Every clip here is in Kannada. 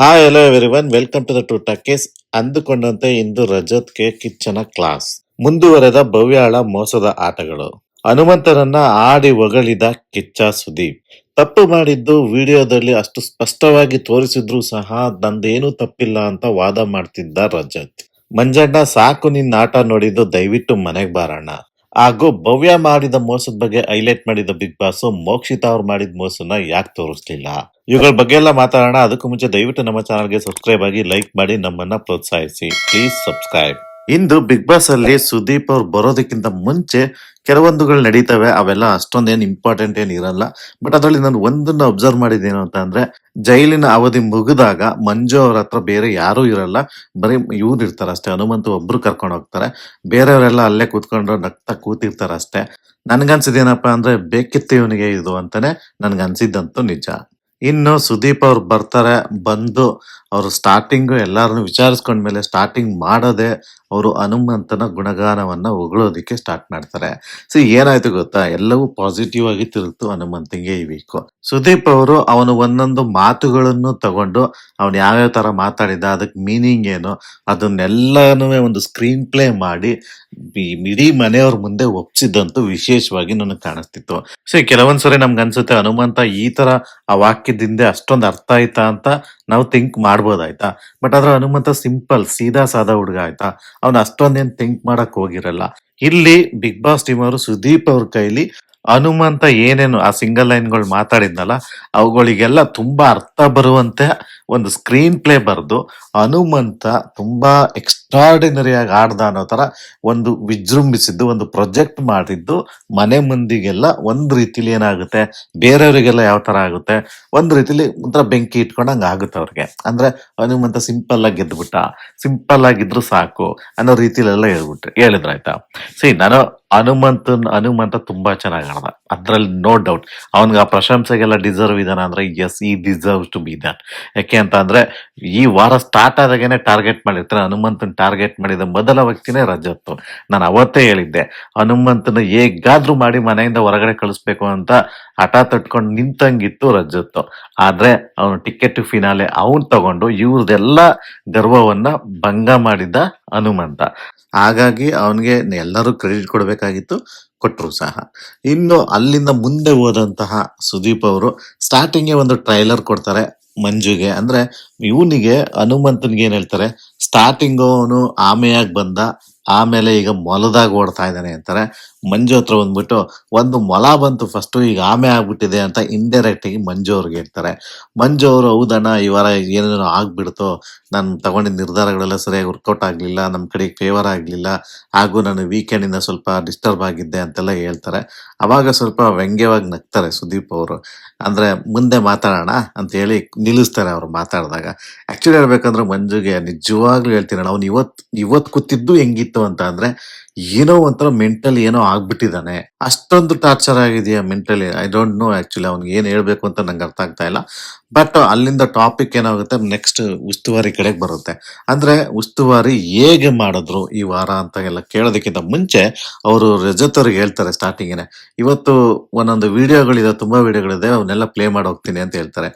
Hi hello everyone welcome to the two talkies ಅಂದುಕೊಂಡಂತೆ ಇಂದು ರಜತ್ಗೆ ಕಿಚ್ಚನ ಕ್ಲಾಸ್. ಮುಂದುವರೆದ ಭವ್ಯಾಳ ಮೋಸದ ಆಟಗಳು. ಹನುಮಂತರನ್ನ ಆಡಿ ಒಗಳಿದ ಕಿಚ್ಚ ಸುದೀಪ್. ತಪ್ಪು ಮಾಡಿದ್ದು ವಿಡಿಯೋದಲ್ಲಿ ಅಷ್ಟು ಸ್ಪಷ್ಟವಾಗಿ ತೋರಿಸಿದ್ರು ಸಹ ನಂದೇನು ತಪ್ಪಿಲ್ಲ ಅಂತ ವಾದ ಮಾಡ್ತಿದ್ದ ರಜತ್. ಮಂಜಣ್ಣ ಸಾಕು ನಿನ್ನ ಆಟ ನೋಡಿದ್ದು ದಯವಿಟ್ಟು ಮನೆಗೆ ಬಾರಣ್ಣ. ಹಾಗೂ ಭವ್ಯ ಮಾಡಿದ ಮೋಸದ ಬಗ್ಗೆ ಹೈಲೈಟ್ ಮಾಡಿದ ಬಿಗ್ ಬಾಸ್ ಮೋಕ್ಷಿತಾ ಅವ್ರು ಮಾಡಿದ ಮೋಸನ ಯಾಕೆ ತೋರಿಸ್ಲಿಲ್ಲ. ಇವುಗಳ ಬಗ್ಗೆ ಎಲ್ಲ ಮಾತಾಡೋಣ. ಅದಕ್ಕೂ ಮುಂಚೆ ದಯವಿಟ್ಟು ನಮ್ಮ ಚಾನಲ್ಗೆ ಸಬ್ಸ್ಕ್ರೈಬ್ ಆಗಿ ಲೈಕ್ ಮಾಡಿ, ನಮ್ಮನ್ನ ಪ್ರೋತ್ಸಾಹಿಸಿ. ಪ್ಲೀಸ್ ಸಬ್ಸ್ಕ್ರೈಬ್ ಇಂದು ಬಿಗ್ ಬಾಸ್ ಅಲ್ಲಿ ಸುದೀಪ್ ಅವ್ರು ಬರೋದಕ್ಕಿಂತ ಮುಂಚೆ ಕೆಲವೊಂದುಗಳು ನಡೀತವೆ. ಅವೆಲ್ಲ ಅಷ್ಟೊಂದೇನು ಇಂಪಾರ್ಟೆಂಟ್ ಏನು ಇರಲ್ಲ. ಬಟ್ ಅದರಲ್ಲಿ ನಾನು ಒಂದನ್ನ ಅಬ್ಸರ್ವ್ ಮಾಡಿದ್ದೇನು ಅಂತ ಅಂದ್ರೆ, ಜೈಲಿನ ಅವಧಿ ಮುಗಿದಾಗ ಮಂಜು ಅವ್ರ ಹತ್ರ ಬೇರೆ ಯಾರೂ ಇರಲ್ಲ. ಬರೀ ಇವ್ರು ಇರ್ತಾರೆ ಅಷ್ಟೇ. ಹನುಮಂತು ಒಬ್ರು ಕರ್ಕೊಂಡು ಹೋಗ್ತಾರೆ. ಬೇರೆಯವರೆಲ್ಲ ಅಲ್ಲೇ ಕೂತ್ಕೊಂಡು ನಗ್ತಾ ಕೂತಿರ್ತಾರೆ ಅಷ್ಟೇ. ನನ್ಗನ್ಸಿದ್ದೇನಪ್ಪ ಅಂದ್ರೆ ಬೇಕಿತ್ತು ಇವನಿಗೆ ಇದು ಅಂತಾನೆ ನನ್ಗನ್ಸಿದ್ದಂತೂ ನಿಜ. ಇನ್ನು ಸುದೀಪ್ ಅವ್ರು ಬರ್ತಾರೆ, ಬಂದು ಅವರು ಸ್ಟಾರ್ಟಿಂಗ್ ಎಲ್ಲರನ್ನು ವಿಚಾರಿಸ್ಕೊಂಡ್ಮೇಲೆ ಸ್ಟಾರ್ಟಿಂಗ್ ಮಾಡದೆ ಅವರು ಹನುಮಂತನ ಗುಣಗಾನವನ್ನು ಹೊಗಳೋದಕ್ಕೆ ಸ್ಟಾರ್ಟ್ ಮಾಡ್ತಾರೆ. ಸೊ ಏನಾಯ್ತು ಗೊತ್ತಾ? ಎಲ್ಲವೂ ಪಾಸಿಟಿವ್ ಆಗಿ ತಿರುತ್ತು ಹನುಮಂತಿಗೆ ಈ ವೀಕು ಸುದೀಪ್ ಅವರು ಅವನು ಒಂದೊಂದು ಮಾತುಗಳನ್ನು ತಗೊಂಡು ಅವನು ಯಾವ್ಯಾವ ತರ ಮಾತಾಡಿದ ಅದಕ್ಕೆ ಮೀನಿಂಗ್ ಏನು, ಅದನ್ನೆಲ್ಲನೂ ಒಂದು ಸ್ಕ್ರೀನ್ ಪ್ಲೇ ಮಾಡಿ ಇಡೀ ಮನೆಯವ್ರ ಮುಂದೆ ಒಪ್ಸಿದ್ದಂತೂ ವಿಶೇಷವಾಗಿ ನನಗೆ ಕಾಣಿಸ್ತಿತ್ತು. ಸೊ ಕೆಲವೊಂದ್ಸರಿ ನಮ್ಗೆ ಅನ್ಸುತ್ತೆ ಹನುಮಂತ ಈ ತರ ಆ ವಾಕ್ಯದಿಂದ ಅಷ್ಟೊಂದು ಅರ್ಥ ಆಯ್ತಾ ಅಂತ ನಾವು ಥಿಂಕ್ ಮಾಡ್ಬೋದಾಯ್ತಾ ಬಟ್ ಆದ್ರೆ ಹನುಮಂತ ಸಿಂಪಲ್ ಸೀದಾ ಸಾದಾ ಹುಡುಗ ಆಯ್ತಾ? ಅವ್ನು ಅಷ್ಟೊಂದೇನ್ ಥಿಂಕ್ ಮಾಡಕ್ ಹೋಗಿರಲ್ಲ. ಇಲ್ಲಿ ಬಿಗ್ ಬಾಸ್ ಟೀಮ್ ಅವರು ಸುದೀಪ್ ಅವ್ರ ಕೈಲಿ ಹನುಮಂತ ಏನೇನು ಆ ಸಿಂಗಲ್ ಲೈನ್ಗಳು ಮಾತಾಡಿದ್ನಲ್ಲ, ಅವುಗಳಿಗೆಲ್ಲ ತುಂಬಾ ಅರ್ಥ ಬರುವಂತೆ ಒಂದು ಸ್ಕ್ರೀನ್ ಪ್ಲೇ ಬರೆದು ಹನುಮಂತ ತುಂಬಾ ಎಕ್ಸ್ಟ್ರಾರ್ಡಿನರಿ ಆಗಿ ಆಡ್ದ ಅನ್ನೋ ತರ ಒಂದು ವಿಜೃಂಭಿಸಿದ್ದು, ಒಂದು ಪ್ರೊಜೆಕ್ಟ್ ಮಾಡಿದ್ದು ಮನೆ ಮಂದಿಗೆಲ್ಲ ಒಂದ್ ರೀತಿಲಿ ಏನಾಗುತ್ತೆ, ಬೇರೆಯವರಿಗೆಲ್ಲ ಯಾವ ತರ ಆಗುತ್ತೆ, ಒಂದ್ ರೀತಿಲಿ ಒಂಥರ ಬೆಂಕಿ ಇಟ್ಕೊಂಡಂಗೆ ಆಗುತ್ತೆ ಅವ್ರಿಗೆ. ಅಂದ್ರೆ ಹನುಮಂತ ಸಿಂಪಲ್ ಆಗಿ ಗೆದ್ಬಿಟ್ಟ ಸಿಂಪಲ್ ಆಗಿದ್ರು ಸಾಕು ಅನ್ನೋ ರೀತಿಲೆಲ್ಲ ಹೇಳ್ಬಿಟ್ರೆ, ಹೇಳಿದ್ರಾಯ್ತಾ? ಸಿ ನಾನು ಹನುಮಂತನ್, ಹನುಮಂತ ತುಂಬಾ ಚೆನ್ನಾಗಿ ಆಡ್ದ. ಅದ್ರಲ್ಲಿ ನೋ ಡೌಟ್ ಅವನ್ಗೆ ಆ ಪ್ರಶಂಸೆಗೆಲ್ಲ ಡಿಸರ್ವ್ ಇದಾನ ಅಂದ್ರೆ ಎಸ್ ಈ ಡಿಸರ್ವ್ ಟು ಬಿ ದನ್ ಯಾಕೆ ಅಂತ ಅಂದ್ರೆ, ಈ ವಾರ ಸ್ಟಾರ್ಟ್ ಆದಾಗೇನೆ ಟಾರ್ಗೆಟ್ ಮಾಡಿರ್ತಾರೆ. ಹನುಮಂತನ್ ಟಾರ್ಗೆಟ್ ಮಾಡಿದ ಮೊದಲ ವ್ಯಕ್ತಿನೇ ರಜತ್. ನಾನು ಅವತ್ತೇ ಹೇಳಿದ್ದೆ, ಹನುಮಂತನ ಹೇಗಾದ್ರೂ ಮಾಡಿ ಮನೆಯಿಂದ ಹೊರಗಡೆ ಕಳಿಸ್ಬೇಕು ಅಂತ ಹಠ ತಟ್ಕೊಂಡು ನಿಂತಂಗಿತ್ತು ರಜತ್ತು ಆದ್ರೆ ಅವನು ಟಿಕೆಟ್ ಫಿನಾಲೆ ಅವನ್ ತಗೊಂಡು ಇವ್ರದೆಲ್ಲ ಗರ್ವವನ್ನ ಭಂಗ ಮಾಡಿದ್ದ ಹನುಮಂತ. ಹಾಗಾಗಿ ಅವನಿಗೆ ಎಲ್ಲರೂ ಕ್ರೆಡಿಟ್ ಕೊಡಬೇಕಾಗಿತ್ತು ಕೊಟ್ಟರು ಸಹ. ಇನ್ನು ಅಲ್ಲಿಂದ ಮುಂದೆ ಹೋದಂತಹ ಸುದೀಪ್ ಅವರು ಸ್ಟಾರ್ಟಿಂಗ್ ಒಂದು ಟ್ರೈಲರ್ ಕೊಡ್ತಾರೆ ಮಂಜುಗೆ. ಅಂದ್ರೆ ಇವನಿಗೆ ಹನುಮಂತನ್ಗೆ ಏನ್ ಹೇಳ್ತಾರೆ ಸ್ಟಾರ್ಟಿಂಗ್ ಅವನು ಆಮೆಯಾಗಿ ಬಂದ, ಆಮೇಲೆ ಈಗ ಮೊಲದಾಗ ಓಡ್ತಾ ಇದ್ದಾನೆ ಅಂತಾರೆ. ಮಂಜು ಹತ್ರ ಬಂದ್ಬಿಟ್ಟು, ಒಂದು ಮೊಲ ಬಂತು ಫಸ್ಟ್ ಈಗ ಆಮೆ ಆಗ್ಬಿಟ್ಟಿದೆ ಅಂತ ಇಂಡೈರೆಕ್ಟ್ ಆಗಿ ಮಂಜು ಅವ್ರಿಗೆ ಹೇಳ್ತಾರೆ. ಮಂಜು ಅವರು, ಹೌದಣ್ಣ, ಈ ವಾರ ಏನೇನೋ ಆಗ್ಬಿಡ್ತು. ನಾನು ತಗೊಂಡಿದ್ದ ನಿರ್ಧಾರಗಳೆಲ್ಲ ಸರಿಯಾಗಿ ವರ್ಕೌಟ್ ಆಗಲಿಲ್ಲ ನಮ್ಮ ಕಡೆ ಫೇವರ್ ಆಗಲಿಲ್ಲ, ಹಾಗೂ ನಾನು ವೀಕೆಂಡಿಂದ ಸ್ವಲ್ಪ ಡಿಸ್ಟರ್ಬ್ ಆಗಿದ್ದೆ ಅಂತೆಲ್ಲ ಹೇಳ್ತಾರೆ. ಅವಾಗ ಸ್ವಲ್ಪ ವ್ಯಂಗ್ಯವಾಗಿ ನಗ್ತಾರೆ ಸುದೀಪ್ ಅವರು. ಅಂದರೆ, ಮುಂದೆ ಮಾತಾಡೋಣ ಅಂತ ಹೇಳಿ ನಿಲ್ಲಿಸ್ತಾರೆ ಅವರು ಮಾತಾಡಿದಾಗ. ಆ್ಯಕ್ಚುಲಿ ಹೇಳ್ಬೇಕಂದ್ರೆ, ಮಂಜುಗೆ ನಿಜವಾಗ್ಲೂ ಹೇಳ್ತೀನಿ ಅವ್ನು ಇವತ್ತು ಇವತ್ತು ಕೂತಿದ್ದು ಹೆಂಗಿತ್ತು ಅಂತ ಅಂದ್ರೆ ಏನೋ ಒಂಥರ ಮೆಂಟಲ್ ಏನೋ ಆಗ್ಬಿಟ್ಟಿದ್ದಾನೆ. ಅಷ್ಟೊಂದು ಟಾರ್ಚರ್ ಆಗಿದೆಯಾ mentally I don't know actually ಅವ್ನಿಗೆ ಏನು ಹೇಳಬೇಕು ಅಂತ ನಂಗೆ ಅರ್ಥ ಆಗ್ತಾ ಇಲ್ಲ. ಬಟ್ ಅಲ್ಲಿಂದ ಟಾಪಿಕ್ ಏನಾಗುತ್ತೆ? ನೆಕ್ಸ್ಟ್ ಉಸ್ತುವಾರಿ ಕಡೆಗೆ ಬರುತ್ತೆ. ಅಂದ್ರೆ ಉಸ್ತುವಾರಿ ಹೇಗೆ ಮಾಡಿದ್ರು ಈ ವಾರ ಅಂತ ಎಲ್ಲ ಕೇಳೋದಕ್ಕಿಂತ ಮುಂಚೆ ಅವರು ರಜತ್ ಅವ್ರಿಗೆ ಹೇಳ್ತಾರೆ ಸ್ಟಾರ್ಟಿಂಗೇನೆ ಇವತ್ತು ಒಂದೊಂದು ವಿಡಿಯೋಗಳಿದೆ, ತುಂಬಾ ವಿಡಿಯೋಗಳಿದೆ, ಅವನ್ನೆಲ್ಲ ಪ್ಲೇ ಮಾಡಿ ಹೋಗ್ತೀನಿ ಅಂತ ಹೇಳ್ತಾರೆ.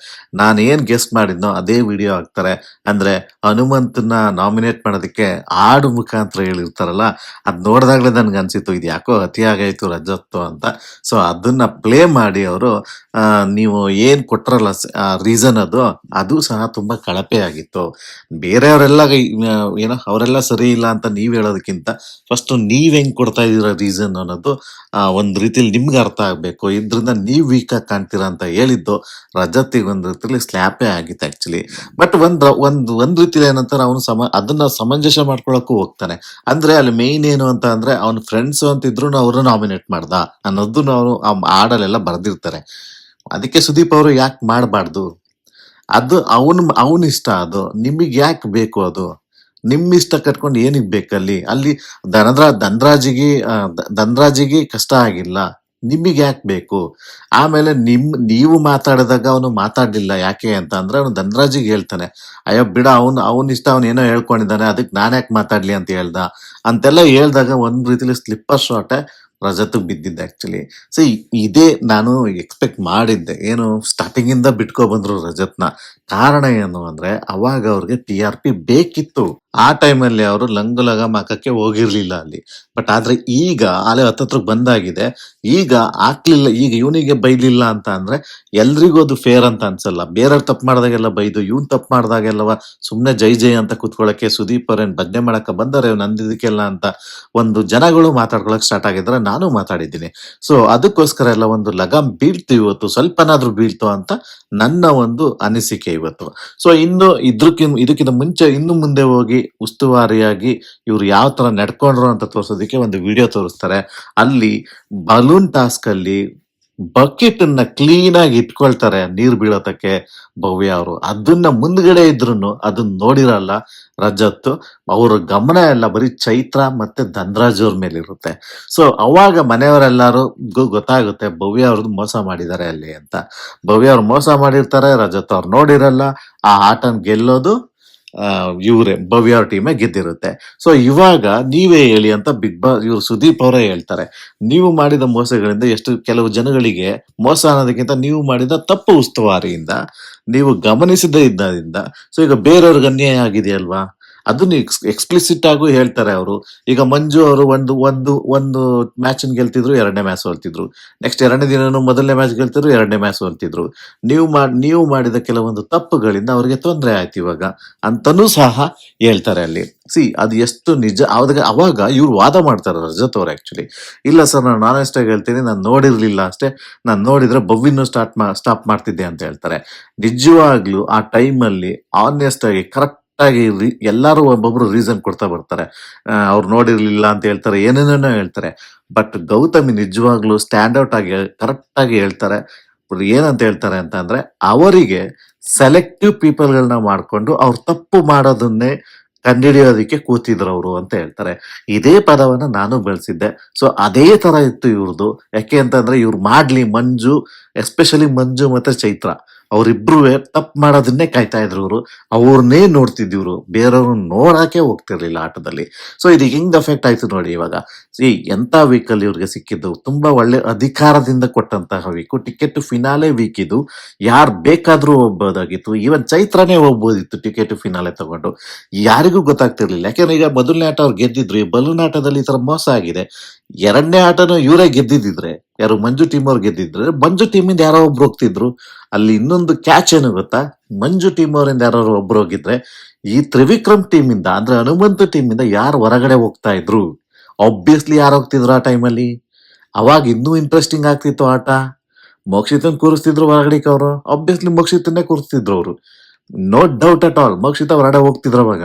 ನಾನು ಏನ್ ಗೆಸ್ಟ್ ಮಾಡಿದ್ನೋ ಅದೇ ವಿಡಿಯೋ ಹಾಕ್ತಾರೆ. ಅಂದ್ರೆ ಹನುಮಂತನ ನಾಮಿನೇಟ್ ಮಾಡೋದಕ್ಕೆ ಹಾಡು ಮುಖಾಂತರ ಹೇಳಿರ್ತಾರಲ್ಲ, ಅದ್ ನೋಡಿದಾಗ್ಲೇ ನನ್ಗೆ ಅನ್ಸಿತ್ತು, ಇದು ಯಾಕೋ ಅತಿಯಾಗಾಯ್ತು ರಜತ್ತು ಅಂತ. ಸೊ ಅದನ್ನ ಪ್ಲೇ ಮಾಡಿ ಅವರು ನೀವು ಏನ್ ಕೊಟ್ರಲ್ಲ ರೀಸನ್ ಅದು ಅದು ಸಹ ತುಂಬಾ ಕಳಪೆ ಆಗಿತ್ತು. ಬೇರೆಯವರೆಲ್ಲ ಏನೋ ಅವರೆಲ್ಲ ಸರಿ ಇಲ್ಲ ಅಂತ ನೀವ್ ಹೇಳೋದಕ್ಕಿಂತ ಫಸ್ಟ್ ನೀವ್ ಹೆಂಗ್ ಕೊಡ್ತಾ ಇದೀರ ರೀಸನ್ ಅನ್ನೋದು ಆ, ಒಂದ್ ರೀತಿಲಿ ನಿಮ್ಗೆ ಅರ್ಥ ಆಗ್ಬೇಕು. ಇದ್ರಿಂದ ನೀವ್ ವೀಕ್ ಆಗಿ ಕಾಣ್ತೀರಾ ಅಂತ ಹೇಳಿದ್ದು ರಜತಿಗೆ ಒಂದ್ ರೀತಿಲಿ ಸ್ಲ್ಯಾಪೇ ಆಗಿತ್ತು ಆಕ್ಚುಲಿ ಬಟ್ ಒಂದ್ ಒಂದ್ ಒಂದ್ ರೀತಿಲಿ ಏನಂತಾರೆ ಅವನು ಸಮ ಅದನ್ನ ಸಮಂಜಸ ಮಾಡ್ಕೊಳಕ್ಕೂ ಹೋಗ್ತಾನೆ. ಅಂದ್ರೆ ಅಲ್ಲಿ ಮೇನ್ ಏನು ಅಂತ ಅಂದ್ರೆ ಅವ್ನ ಫ್ರೆಂಡ್ಸ್ ಅಂತಿದ್ರು ಅವ್ರನ್ನ ನಾಮಿನೇಟ್ ಮಾಡ್ದ ಅನ್ನೋದನ್ನ ಅವರು ಆ ಹಾಡಲ್ಲೆಲ್ಲ ಬರ್ದಿರ್ತಾರೆ. ಅದಕ್ಕೆ ಸುದೀಪ್ ಅವರು ಯಾಕೆ ಮಾಡಬಾರ್ದು? ಅದು ಅವನ್, ಅವನ ಇಷ್ಟ ಅದು. ನಿಮಗೆ ಯಾಕೆ ಬೇಕು ಅದು? ನಿಮ್ಮ ಇಷ್ಟ ಕಟ್ಕೊಂಡು ಏನಿಗ್ ಬೇಕಲ್ಲಿ? ಅಲ್ಲಿ ಧನದ್ರ, ಧನ್ರಾಜಿಗೆ ಧನರಾಜಿಗೆ ಕಷ್ಟ ಆಗಿಲ್ಲ. ನಿಮಗೆ ಯಾಕೆ ಬೇಕು? ಆಮೇಲೆ ನಿಮ್, ನೀವು ಮಾತಾಡಿದಾಗ ಅವನು ಮಾತಾಡ್ಲಿಲ್ಲ. ಯಾಕೆ ಅಂತ ಅಂದ್ರೆ ಅವನು ಧನರಾಜಿಗೆ ಹೇಳ್ತಾನೆ. ಅಯ್ಯೋ ಬಿಡ, ಅವನು, ಅವನ ಇಷ್ಟ, ಅವನು ಏನೋ ಹೇಳ್ಕೊಂಡಿದ್ದಾನೆ. ಅದಕ್ಕೆ ನಾನು ಯಾಕೆ ಮಾತಾಡ್ಲಿ ಅಂತ ಹೇಳ್ದ? ಅಂತೆಲ್ಲ ಹೇಳ್ದಾಗ ಒಂದು ರೀತಿಲಿ ಸ್ಲಿಪ್ಪರ್ ಶಾಟೆ ರಜತ್ ಬಿದ್ದಿದ್ದೆ ಆ್ಯಕ್ಚುಲಿ ಸೊ ಇದೇ ನಾನು ಎಕ್ಸ್ಪೆಕ್ಟ್ ಮಾಡಿದ್ದೆ. ಏನು ಸ್ಟಾರ್ಟಿಂಗಿಂದ ಬಿಟ್ಕೊ ಬಂದರು ರಜತ್ನ. ಕಾರಣ ಏನು ಅಂದರೆ, ಅವಾಗ ಅವ್ರಿಗೆ ಟಿ ಆರ್ ಪಿ ಬೇಕಿತ್ತು. ಆ ಟೈಮಲ್ಲಿ ಅವರು ಲಂಗು ಲಗಾಮ್ ಹಾಕಕ್ಕೆ ಹೋಗಿರ್ಲಿಲ್ಲ ಅಲ್ಲಿ. ಬಟ್ ಆದ್ರೆ ಈಗ ಆಲೆ ಹತ್ತತ್ರಕ್ಕೆ ಬಂದಾಗಿದೆ. ಈಗ ಹಾಕ್ಲಿಲ್ಲ ಈಗ ಇವನಿಗೆ ಬೈದಿಲ್ಲ ಅಂತ ಅಂದ್ರೆ ಎಲ್ರಿಗೂ ಅದು ಫೇರ್ ಅಂತ ಅನ್ಸಲ್ಲ. ಬೇರೆಯವ್ರು ತಪ್ಪು ಮಾಡಿದಾಗೆಲ್ಲ ಬೈದು, ಇವನ್ ತಪ್ಪು ಮಾಡಿದಾಗೆಲ್ಲವ ಸುಮ್ನೆ ಜೈ ಜೈ ಅಂತ ಕುತ್ಕೊಳ್ಳಕ್ಕೆ ಸುದೀಪ್ ಅವ್ರೇನ್ ಬದ್ನೆ ಮಾಡಕ್ಕೆ ಬಂದರೆ ನಂದಿದಕ್ಕೆಲ್ಲ ಅಂತ ಒಂದು ಜನಗಳು ಮಾತಾಡ್ಕೊಳಕ್ ಸ್ಟಾರ್ಟ್ ಆಗಿದ್ರೆ ನಾನು ಮಾತಾಡಿದ್ದೀನಿ. ಸೊ ಅದಕ್ಕೋಸ್ಕರ ಎಲ್ಲ ಒಂದು ಲಗಾಮ್ ಬೀಳ್ತು ಇವತ್ತು. ಸ್ವಲ್ಪನಾದ್ರೂ ಬೀಳ್ತು ಅಂತ ನನ್ನ ಒಂದು ಅನಿಸಿಕೆ ಇವತ್ತು. ಸೊ ಇನ್ನು ಇದ್ರಕ್ಕಿಂತ ಇದಕ್ಕಿಂತ ಮುಂಚೆ ಇನ್ನು ಮುಂದೆ ಹೋಗಿ ಉಸ್ತುವಾರಿಯಾಗಿ ಇವ್ರು ಯಾವ ಥರ ನಡ್ಕೊಂಡ್ರು ಅಂತ ತೋರಿಸೋದಕ್ಕೆ ಒಂದು ವಿಡಿಯೋ ತೋರಿಸ್ತಾರೆ. ಅಲ್ಲಿ ಬಲೂನ್ ಟಾಸ್ಕಲ್ಲಿ ಬಕೆಟನ್ನ ಆಗಿ ಇಟ್ಕೊಳ್ತಾರೆ ನೀರು ಬೀಳೋದಕ್ಕೆ ಭವ್ಯ ಅವರು. ಅದನ್ನ ಮುಂದ್ಗಡೆ ಇದ್ರು ಅದನ್ನ ನೋಡಿರಲ್ಲ ರಜತ್ ಅವ್ರ ಗಮನ ಎಲ್ಲ ಬರೀ ಚೈತ್ರ ಮತ್ತೆ ಧನ್ರಾಜ್ ಅವ್ರ ಮೇಲೆ ಇರುತ್ತೆ ಸೊ ಅವಾಗ ಮನೆಯವರೆಲ್ಲರೂ ಗೊತ್ತಾಗುತ್ತೆ ಭವ್ಯ ಅವ್ರದ್ದು ಮೋಸ ಮಾಡಿದ್ದಾರೆ ಅಲ್ಲಿ ಅಂತ. ಭವ್ಯ ಅವ್ರು ಮೋಸ ಮಾಡಿರ್ತಾರೆ, ರಜತ್ ಅವ್ರು ನೋಡಿರಲ್ಲ, ಆ ಆಟನ ಗೆಲ್ಲೋದು ಇವ್ರೆ, ಭವ್ಯ ಟೀಮೇ ಗೆದ್ದಿರುತ್ತೆ. ಸೊ ಇವಾಗ ನೀವೇ ಹೇಳಿ ಅಂತ ಬಿಗ್ ಬಾಸ್ ಇವ್ರು ಸುದೀಪ್ ಅವರೇ ಹೇಳ್ತಾರೆ. ನೀವು ಮಾಡಿದ ಮೋಸಗಳಿಂದ ಎಷ್ಟು ಕೆಲವು ಜನಗಳಿಗೆ ಮೋಸ ಅನ್ನೋದಕ್ಕಿಂತ ನೀವು ಮಾಡಿದ ತಪ್ಪು ಉಸ್ತುವಾರಿಯಿಂದ, ನೀವು ಗಮನಿಸದೇ ಇದ್ದರಿಂದ ಸೊ ಈಗ ಬೇರೆಯವ್ರಿಗೆ ಅನ್ಯಾಯ ಆಗಿದೆಯಲ್ವಾ? ಅದನ್ನ ಎಕ್ಸ್ಪ್ಲಿಸಿಟ್ ಆಗೂ ಹೇಳ್ತಾರೆ ಅವರು. ಈಗ ಮಂಜು ಅವರು ಒಂದು ಒಂದು ಒಂದು ಮ್ಯಾಚ್ ಗೆಲ್ತಿದ್ರು, ಎರಡನೇ ಮ್ಯಾಚ್ ಸೋಲ್ತಿದ್ರು ನೆಕ್ಸ್ಟ್ ಎರಡನೇ ದಿನನೂ ಮೊದಲನೇ ಮ್ಯಾಚ್ ಗೆಲ್ತಿದ್ರು, ಎರಡನೇ ಮ್ಯಾಚ್ ಸೋಲ್ತಿದ್ರು ನೀವು ಮಾಡಿ ನೀವು ಮಾಡಿದ ಕೆಲವೊಂದು ತಪ್ಪುಗಳಿಂದ ಅವರಿಗೆ ತೊಂದರೆ ಆಯ್ತು ಇವಾಗ. ಅಂತನೂ ಸಹ ಹೇಳ್ತಾರೆ ಅಲ್ಲಿ. ಸಿ, ಅದು ಎಷ್ಟು ನಿಜ, ಅವಾಗ ಅವಾಗ ಇವ್ರು ವಾದ ಮಾಡ್ತಾರೆ ರಜತ್ ಅವ್ರು ಆಕ್ಚುಲಿ ಇಲ್ಲ ಸರ್ ನಾನು ನಾನ್ ಎಷ್ಟಾಗಿ ಹೇಳ್ತೀನಿ, ನಾನು ನೋಡಿರ್ಲಿಲ್ಲ ಅಷ್ಟೇ. ನಾನು ನೋಡಿದ್ರೆ ಬವ್ವಿನ ಸ್ಟಾರ್ಟ್ ಮಾ ಸ್ಟಾಪ್ ಮಾಡ್ತಿದ್ದೆ ಅಂತ ಹೇಳ್ತಾರೆ. ನಿಜವಾಗ್ಲೂ ಆ ಟೈಮಲ್ಲಿ ಆನೆಸ್ಟ್ ಆಗಿ ಕರೆಕ್ಟ್ ಆಗಿ ಎಲ್ಲರೂ ಒಬ್ಬೊಬ್ರು ರೀಸನ್ ಕೊಡ್ತಾ ಬರ್ತಾರೆ. ಅವ್ರು ನೋಡಿರ್ಲಿಲ್ಲ ಅಂತ ಹೇಳ್ತಾರೆ, ಏನೇನೇನೋ ಹೇಳ್ತಾರೆ. ಬಟ್ ಗೌತಮಿ ನಿಜವಾಗ್ಲೂ ಸ್ಟ್ಯಾಂಡ್ ಔಟ್ ಆಗಿ ಕರೆಕ್ಟ್ ಆಗಿ ಹೇಳ್ತಾರೆ. ಏನಂತ ಹೇಳ್ತಾರೆ ಅಂತ ಅಂದ್ರೆ, ಅವರಿಗೆ ಸೆಲೆಕ್ಟಿವ್ ಪೀಪಲ್ಗಳನ್ನ ಮಾಡ್ಕೊಂಡು ಅವ್ರು ತಪ್ಪು ಮಾಡೋದನ್ನೇ ಕಂಡಿಡಿಯೋದಕ್ಕೆ ಕೂತಿದ್ರು ಅವರು ಅಂತ ಹೇಳ್ತಾರೆ. ಇದೇ ಪದವನ್ನ ನಾನು ಬೆಳೆಸಿದ್ದೆ. ಸೊ ಅದೇ ತರ ಇತ್ತು ಇವ್ರದ್ದು ಯಾಕೆ ಅಂತಂದ್ರೆ ಇವ್ರು ಮಾಡ್ಲಿ ಮಂಜು ಎಸ್ಪೆಷಲಿ ಮಂಜು ಮತ್ತೆ ಚೈತ್ರ. ಅವರಿಬ್ರು ತಪ್ಪು ಮಾಡೋದನ್ನೇ ಕಾಯ್ತಾ ಇದ್ರು ಇವರು. ಅವ್ರನ್ನೇ ನೋಡ್ತಿದ್ದಿವ್ರು ಬೇರೆಯವ್ರನ್ನ ನೋಡೋಕೆ ಹೋಗ್ತಿರ್ಲಿಲ್ಲ ಆಟದಲ್ಲಿ. ಸೊ ಇದು ಹೆಂಗ್ ಎಫೆಕ್ಟ್ ಆಯ್ತು ನೋಡಿ ಇವಾಗ. ಈ ಎಂತ ವೀಕಲ್ ಇವ್ರಿಗೆ ಸಿಕ್ಕಿದ್ದು? ತುಂಬಾ ಒಳ್ಳೆ ಅಧಿಕಾರದಿಂದ ಕೊಟ್ಟಂತಹ ವೀಕು ಟಿಕೆಟ್ ಫಿನಾಲೆ ವೀಕ್ ಇದು. ಯಾರು ಬೇಕಾದರೂ ಹೋಗ್ಬೋದಾಗಿತ್ತು. ಈವನ್ ಚೈತ್ರನೇ ಹೋಗ್ಬೋದಿತ್ತು ಟಿಕೆಟ್ ಫಿನಾಲೆ ತಗೊಂಡು. ಯಾರಿಗೂ ಗೊತ್ತಾಗ್ತಿರ್ಲಿಲ್ಲ. ಯಾಕೆಂದ್ರೆ ಈಗ ಮೊದಲನೇ ಆಟ ಅವ್ರು ಗೆದ್ದಿದ್ರು. ಈ ಬಲೂನ್ ಆಟದಲ್ಲಿ ಈ ತರ ಮೋಸ ಆಗಿದೆ. ಎರಡನೇ ಆಟನೂ ಇವರೇ ಗೆದ್ದಿದ್ರೆ ಯಾರು ಮಂಜು ಟೀಮ್ ಅವ್ರು ಗೆದ್ದಿದ್ರೆ, ಮಂಜು ಟೀಮಿಂದ ಯಾರೋ ಒಬ್ರು ಹೋಗ್ತಿದ್ರು. ಅಲ್ಲಿ ಇನ್ನೊಂದು ಕ್ಯಾಚ್ ಏನು ಗೊತ್ತಾ? ಮಂಜು ಟೀಮ್ ಅವರಿಂದ ಯಾರು ಒಬ್ರು ಹೋಗಿದ್ರೆ, ಈ ತ್ರಿವಿಕ್ರಮ್ ಟೀಮ್ ಇಂದ, ಅಂದ್ರೆ ಹನುಮಂತ ಟೀಮ್ ಇಂದ ಯಾರು ಹೊರಗಡೆ ಹೋಗ್ತಾ ಇದ್ರು? ಆಬ್ವಿಯಸ್ಲಿ ಯಾರು ಹೋಗ್ತಿದ್ರು ಆ ಟೈಮಲ್ಲಿ ಅವಾಗ ಇನ್ನೂ ಇಂಟ್ರೆಸ್ಟಿಂಗ್ ಆಗ್ತಿತ್ತು ಆಟ. ಮೋಕ್ಷಿತನ್ ಕೂರಿಸ್ತಿದ್ರು ಹೊರಗಡೆ ಅವರು. ಆಬ್ವಿಯಸ್ಲಿ ಮೋಕ್ಷಿತನ್ನೇ ಕೂರಿಸ್ತಿದ್ರು ಅವರು. No doubt at all Mokshita ಹೊರಗಡೆ ಹೋಗ್ತಿದ್ರು ಅವಾಗ.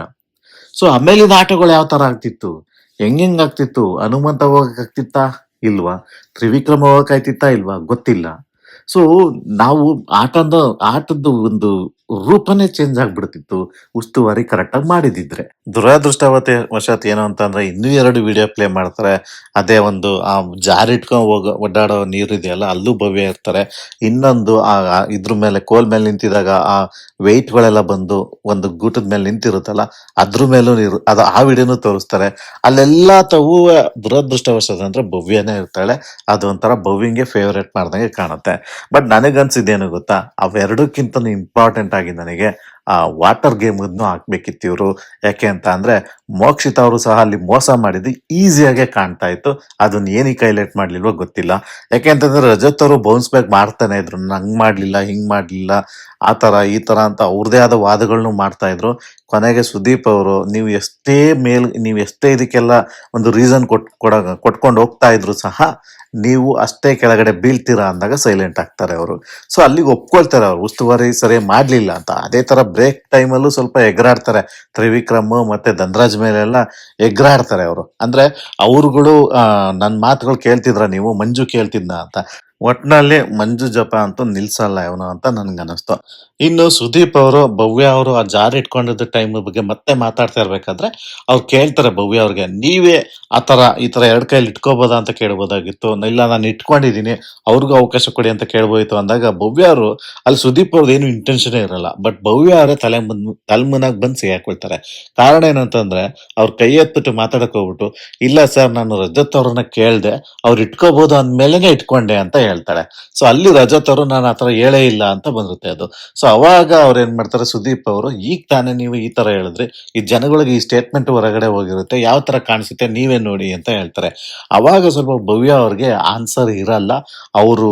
ಸೊ ಆಮೇಲಿನ ಆಟಗಳು ಯಾವ ತರ ಆಗ್ತಿತ್ತು? ಹೆಂಗ್ ಹೆಂಗ್ ಆಗ್ತಿತ್ತು? ಹನುಮಂತ ಹೋಗಕ್ ಇಲ್ವಾ? ತ್ರಿವಿಕ್ರಮ ಹೋಗೋಕ್ಕಾಗ್ತಿತ್ತಾ ಇಲ್ವಾ? ಗೊತ್ತಿಲ್ಲ. ಸೊ ನಾವು ಆಟದ ಆಟದ ಒಂದು ರೂಪನೇ ಚೇಂಜ್ ಆಗ್ಬಿಡ್ತಿತ್ತು, ಉಸ್ತುವಾರಿ ಕರೆಕ್ಟಾಗಿ ಮಾಡಿದಿದ್ರೆ. ದುರಾದೃಷ್ಟವತೆ ವಶಾತ್ ಏನು ಅಂತಂದ್ರೆ ಇನ್ನೂ ಎರಡು ವಿಡಿಯೋ ಪ್ಲೇ ಮಾಡ್ತಾರೆ. ಅದೇ ಒಂದು, ಆ ಜಾರಿಟ್ಕೊಂಡು ಹೋಗ ಒಡ್ಡಾಡೋ ನೀರು ಇದೆಯಲ್ಲ, ಅಲ್ಲೂ ಭವ್ಯ ಇರ್ತಾರೆ. ಇನ್ನೊಂದು, ಆ ಇದ್ರ ಮೇಲೆ, ಕೋಲ್ ಮೇಲೆ ನಿಂತಿದಾಗ ಆ ವೆಯ್ಟ್ಗಳೆಲ್ಲ ಗಳೆಲ್ಲ ಬಂದು ಒಂದು ಗೂಟದ ಮೇಲೆ ನಿಂತಿರುತ್ತಲ್ಲ, ಅದ್ರ ಮೇಲೂ ನೀರು, ಅದು ಆ ವಿಡಿಯೋನೂ ತೋರಿಸ್ತಾರೆ. ಅಲ್ಲೆಲ್ಲ ತವು ದುರದೃಷ್ಟವಶಾತ್ ಅಂದ್ರೆ ಭವ್ಯನೇ ಇರ್ತಾಳೆ. ಅದು ಒಂಥರ ಭವ್ಯಂಗೆ ಫೇವ್ರೇಟ್ ಮಾಡ್ದಂಗೆ ಕಾಣುತ್ತೆ. ಬಟ್ ನನಗನ್ಸಿದ್ದೇನು ಗೊತ್ತಾ? ಅವೆರಡಕ್ಕಿಂತ ಇಂಪಾರ್ಟೆಂಟ್ ಆಗಿ ನನಗೆ ಆ ವಾಟರ್ ಗೇಮ್ ಹಾಕ್ಬೇಕಿತ್ತು ಇವರು. ಯಾಕೆ ಅಂತ ಅಂದ್ರೆ ಮೋಕ್ಷಿತ್ ಅವರು ಸಹ ಅಲ್ಲಿ ಮೋಸ ಮಾಡಿದ್ದು ಈಸಿಯಾಗೆ ಕಾಣ್ತಾ ಇತ್ತು. ಅದನ್ನ ಏನಕ್ಕೆ ಹೈಲೈಟ್ ಮಾಡ್ಲಿಲ್ವೋ ಗೊತ್ತಿಲ್ಲ. ಯಾಕೆ ಅಂತಂದ್ರೆ ರಜತ್ ಅವರು ಬೌನ್ಸ್ ಬ್ಯಾಕ್ ಮಾಡ್ತಾನೆ ಇದ್ರು. ನಂಗ್ ಮಾಡ್ಲಿಲ್ಲ, ಹಿಂಗ್ ಮಾಡ್ಲಿಲ್ಲ, ಆ ತರ, ಈ ತರ ಅಂತ ಅವ್ರದೇ ಆದ ವಾದಗಳನ್ನು ಮಾಡ್ತಾ ಇದ್ರು. ಕೊನೆಗೆ ಸುದೀಪ್ ಅವರು ನೀವು ಎಷ್ಟೇ ಮೇಲ್, ನೀವು ಎಷ್ಟೇ ಇದಕ್ಕೆಲ್ಲ ಒಂದು ರೀಸನ್ ಕೊಟ್, ಕೊಡ, ಕೊಟ್ಕೊಂಡು ಹೋಗ್ತಾ ಇದ್ರು ಸಹ ನೀವು ಅಷ್ಟೇ ಕೆಳಗಡೆ ಬೀಳ್ತೀರಾ ಅಂದಾಗ ಸೈಲೆಂಟ್ ಆಗ್ತಾರೆ ಅವರು. ಸೊ ಅಲ್ಲಿಗೆ ಒಪ್ಕೊಳ್ತಾರೆ ಅವರು. ಉಸ್ತುವಾರಿ ಸರಿ ಮಾಡ್ಲಿಲ್ಲ ಅಂತ, ಅದೇ ತರ ಬ್ರೇಕ್ ಟೈಮಲ್ಲೂ ಸ್ವಲ್ಪ ಎಗ್ರಾಡ್ತಾರೆ. ತ್ರಿವಿಕ್ರಮ್ ಮತ್ತೆ ಧನ್ರಾಜ್ ಮೇಲೆಲ್ಲ ಎಗ್ರಾಡ್ತಾರೆ ಅವರು. ಅಂದ್ರೆ ಅವ್ರುಗಳು ನನ್ನ ನನ್ ಮಾತುಗಳು ಕೇಳ್ತಿದ್ರ ನೀವು? ಮಂಜು ಕೇಳ್ತಿದ್ನ ಅಂತ. ಒಟ್ನಲ್ಲಿ ಮಂಜು ಜಪ ಅಂತ ನಿಲ್ಸಲ್ಲ ಇವನು ಅಂತ ನನ್ಗನ್ನಿಸ್ತು. ಇನ್ನು ಸುದೀಪ್ ಅವರು, ಭವ್ಯ ಅವರು ಆ ಜಾರ್ ಇಟ್ಕೊಂಡಿದ್ದ ಟೈಮ್ ಬಗ್ಗೆ ಮತ್ತೆ ಮಾತಾಡ್ತಾ ಇರ್ಬೇಕಾದ್ರೆ ಅವ್ರು ಕೇಳ್ತಾರೆ ಭವ್ಯ ಅವ್ರಿಗೆ, ನೀವೇ ಆ ತರ ಈ ತರ ಎರಡು ಕೈಲಿ ಇಟ್ಕೋಬೋದಾ ಅಂತ ಕೇಳ್ಬೋದಾಗಿತ್ತು. ಇಲ್ಲ, ನಾನು ಇಟ್ಕೊಂಡಿದ್ದೀನಿ, ಅವ್ರಿಗೂ ಅವಕಾಶ ಕೊಡಿ ಅಂತ ಕೇಳ್ಬೋಯ್ತು. ಅಂದಾಗ ಭವ್ಯ ಅವರು, ಅಲ್ಲಿ ಸುದೀಪ್ ಅವ್ರದ್ದು ಏನು ಇಂಟೆನ್ಷನ್ ಇರಲ್ಲ. ಬಟ್ ಭವ್ಯ ಅವರೇ ತಲೆ ಮುನ್ ತಲೆಮುನಾಗ್ ಬಂದು ಸಿಗಾಕೊಳ್ತಾರೆ ಕಾರಣ ಏನಂತಂದ್ರೆ, ಅವ್ರ ಕೈ ಎತ್ಬಿಟ್ಟು ಮಾತಾಡಕ್ಕೆ ಹೋಗ್ಬಿಟ್ಟು, ಇಲ್ಲ ಸರ್, ನಾನು ರಜತ್ ಅವ್ರನ್ನ ಕೇಳಿದೆ, ಅವ್ರು ಇಟ್ಕೋಬೋದು ಅಂದ್ಮೇಲೆನೆ ಇಟ್ಕೊಂಡೆ ಅಂತ ಹೇಳ್ತಾಳೆ ಸೊ ಅಲ್ಲಿ ರಜತ್ ಅವರು ನಾನು ಆತರ ಹೇಳೇ ಇಲ್ಲ ಅಂತ ಬಂದಿರುತ್ತೆ ಅದು. ಸೊ ಅವಾಗ ಅವ್ರು ಏನ್ ಮಾಡ್ತಾರೆ, ಸುದೀಪ್ ಅವರು, ಈಗ ತಾನೇ ನೀವು ಈ ತರ ಹೇಳಿದ್ರಿ. ಈ ಜನಗಳಿಗೆ ಈ ಸ್ಟೇಟ್ಮೆಂಟ್ ಹೊರಗಡೆ ಹೋಗಿರುತ್ತೆ. ಯಾವ ತರ ಕಾಣಿಸುತ್ತೆ, ನೀವೇ ನೋಡಿ ಅಂತ ಹೇಳ್ತಾರೆ. ಅವಾಗ ಸ್ವಲ್ಪ ಭವ್ಯ ಅವ್ರಿಗೆ ಆನ್ಸರ್ ಇರಲ್ಲ. ಅವರು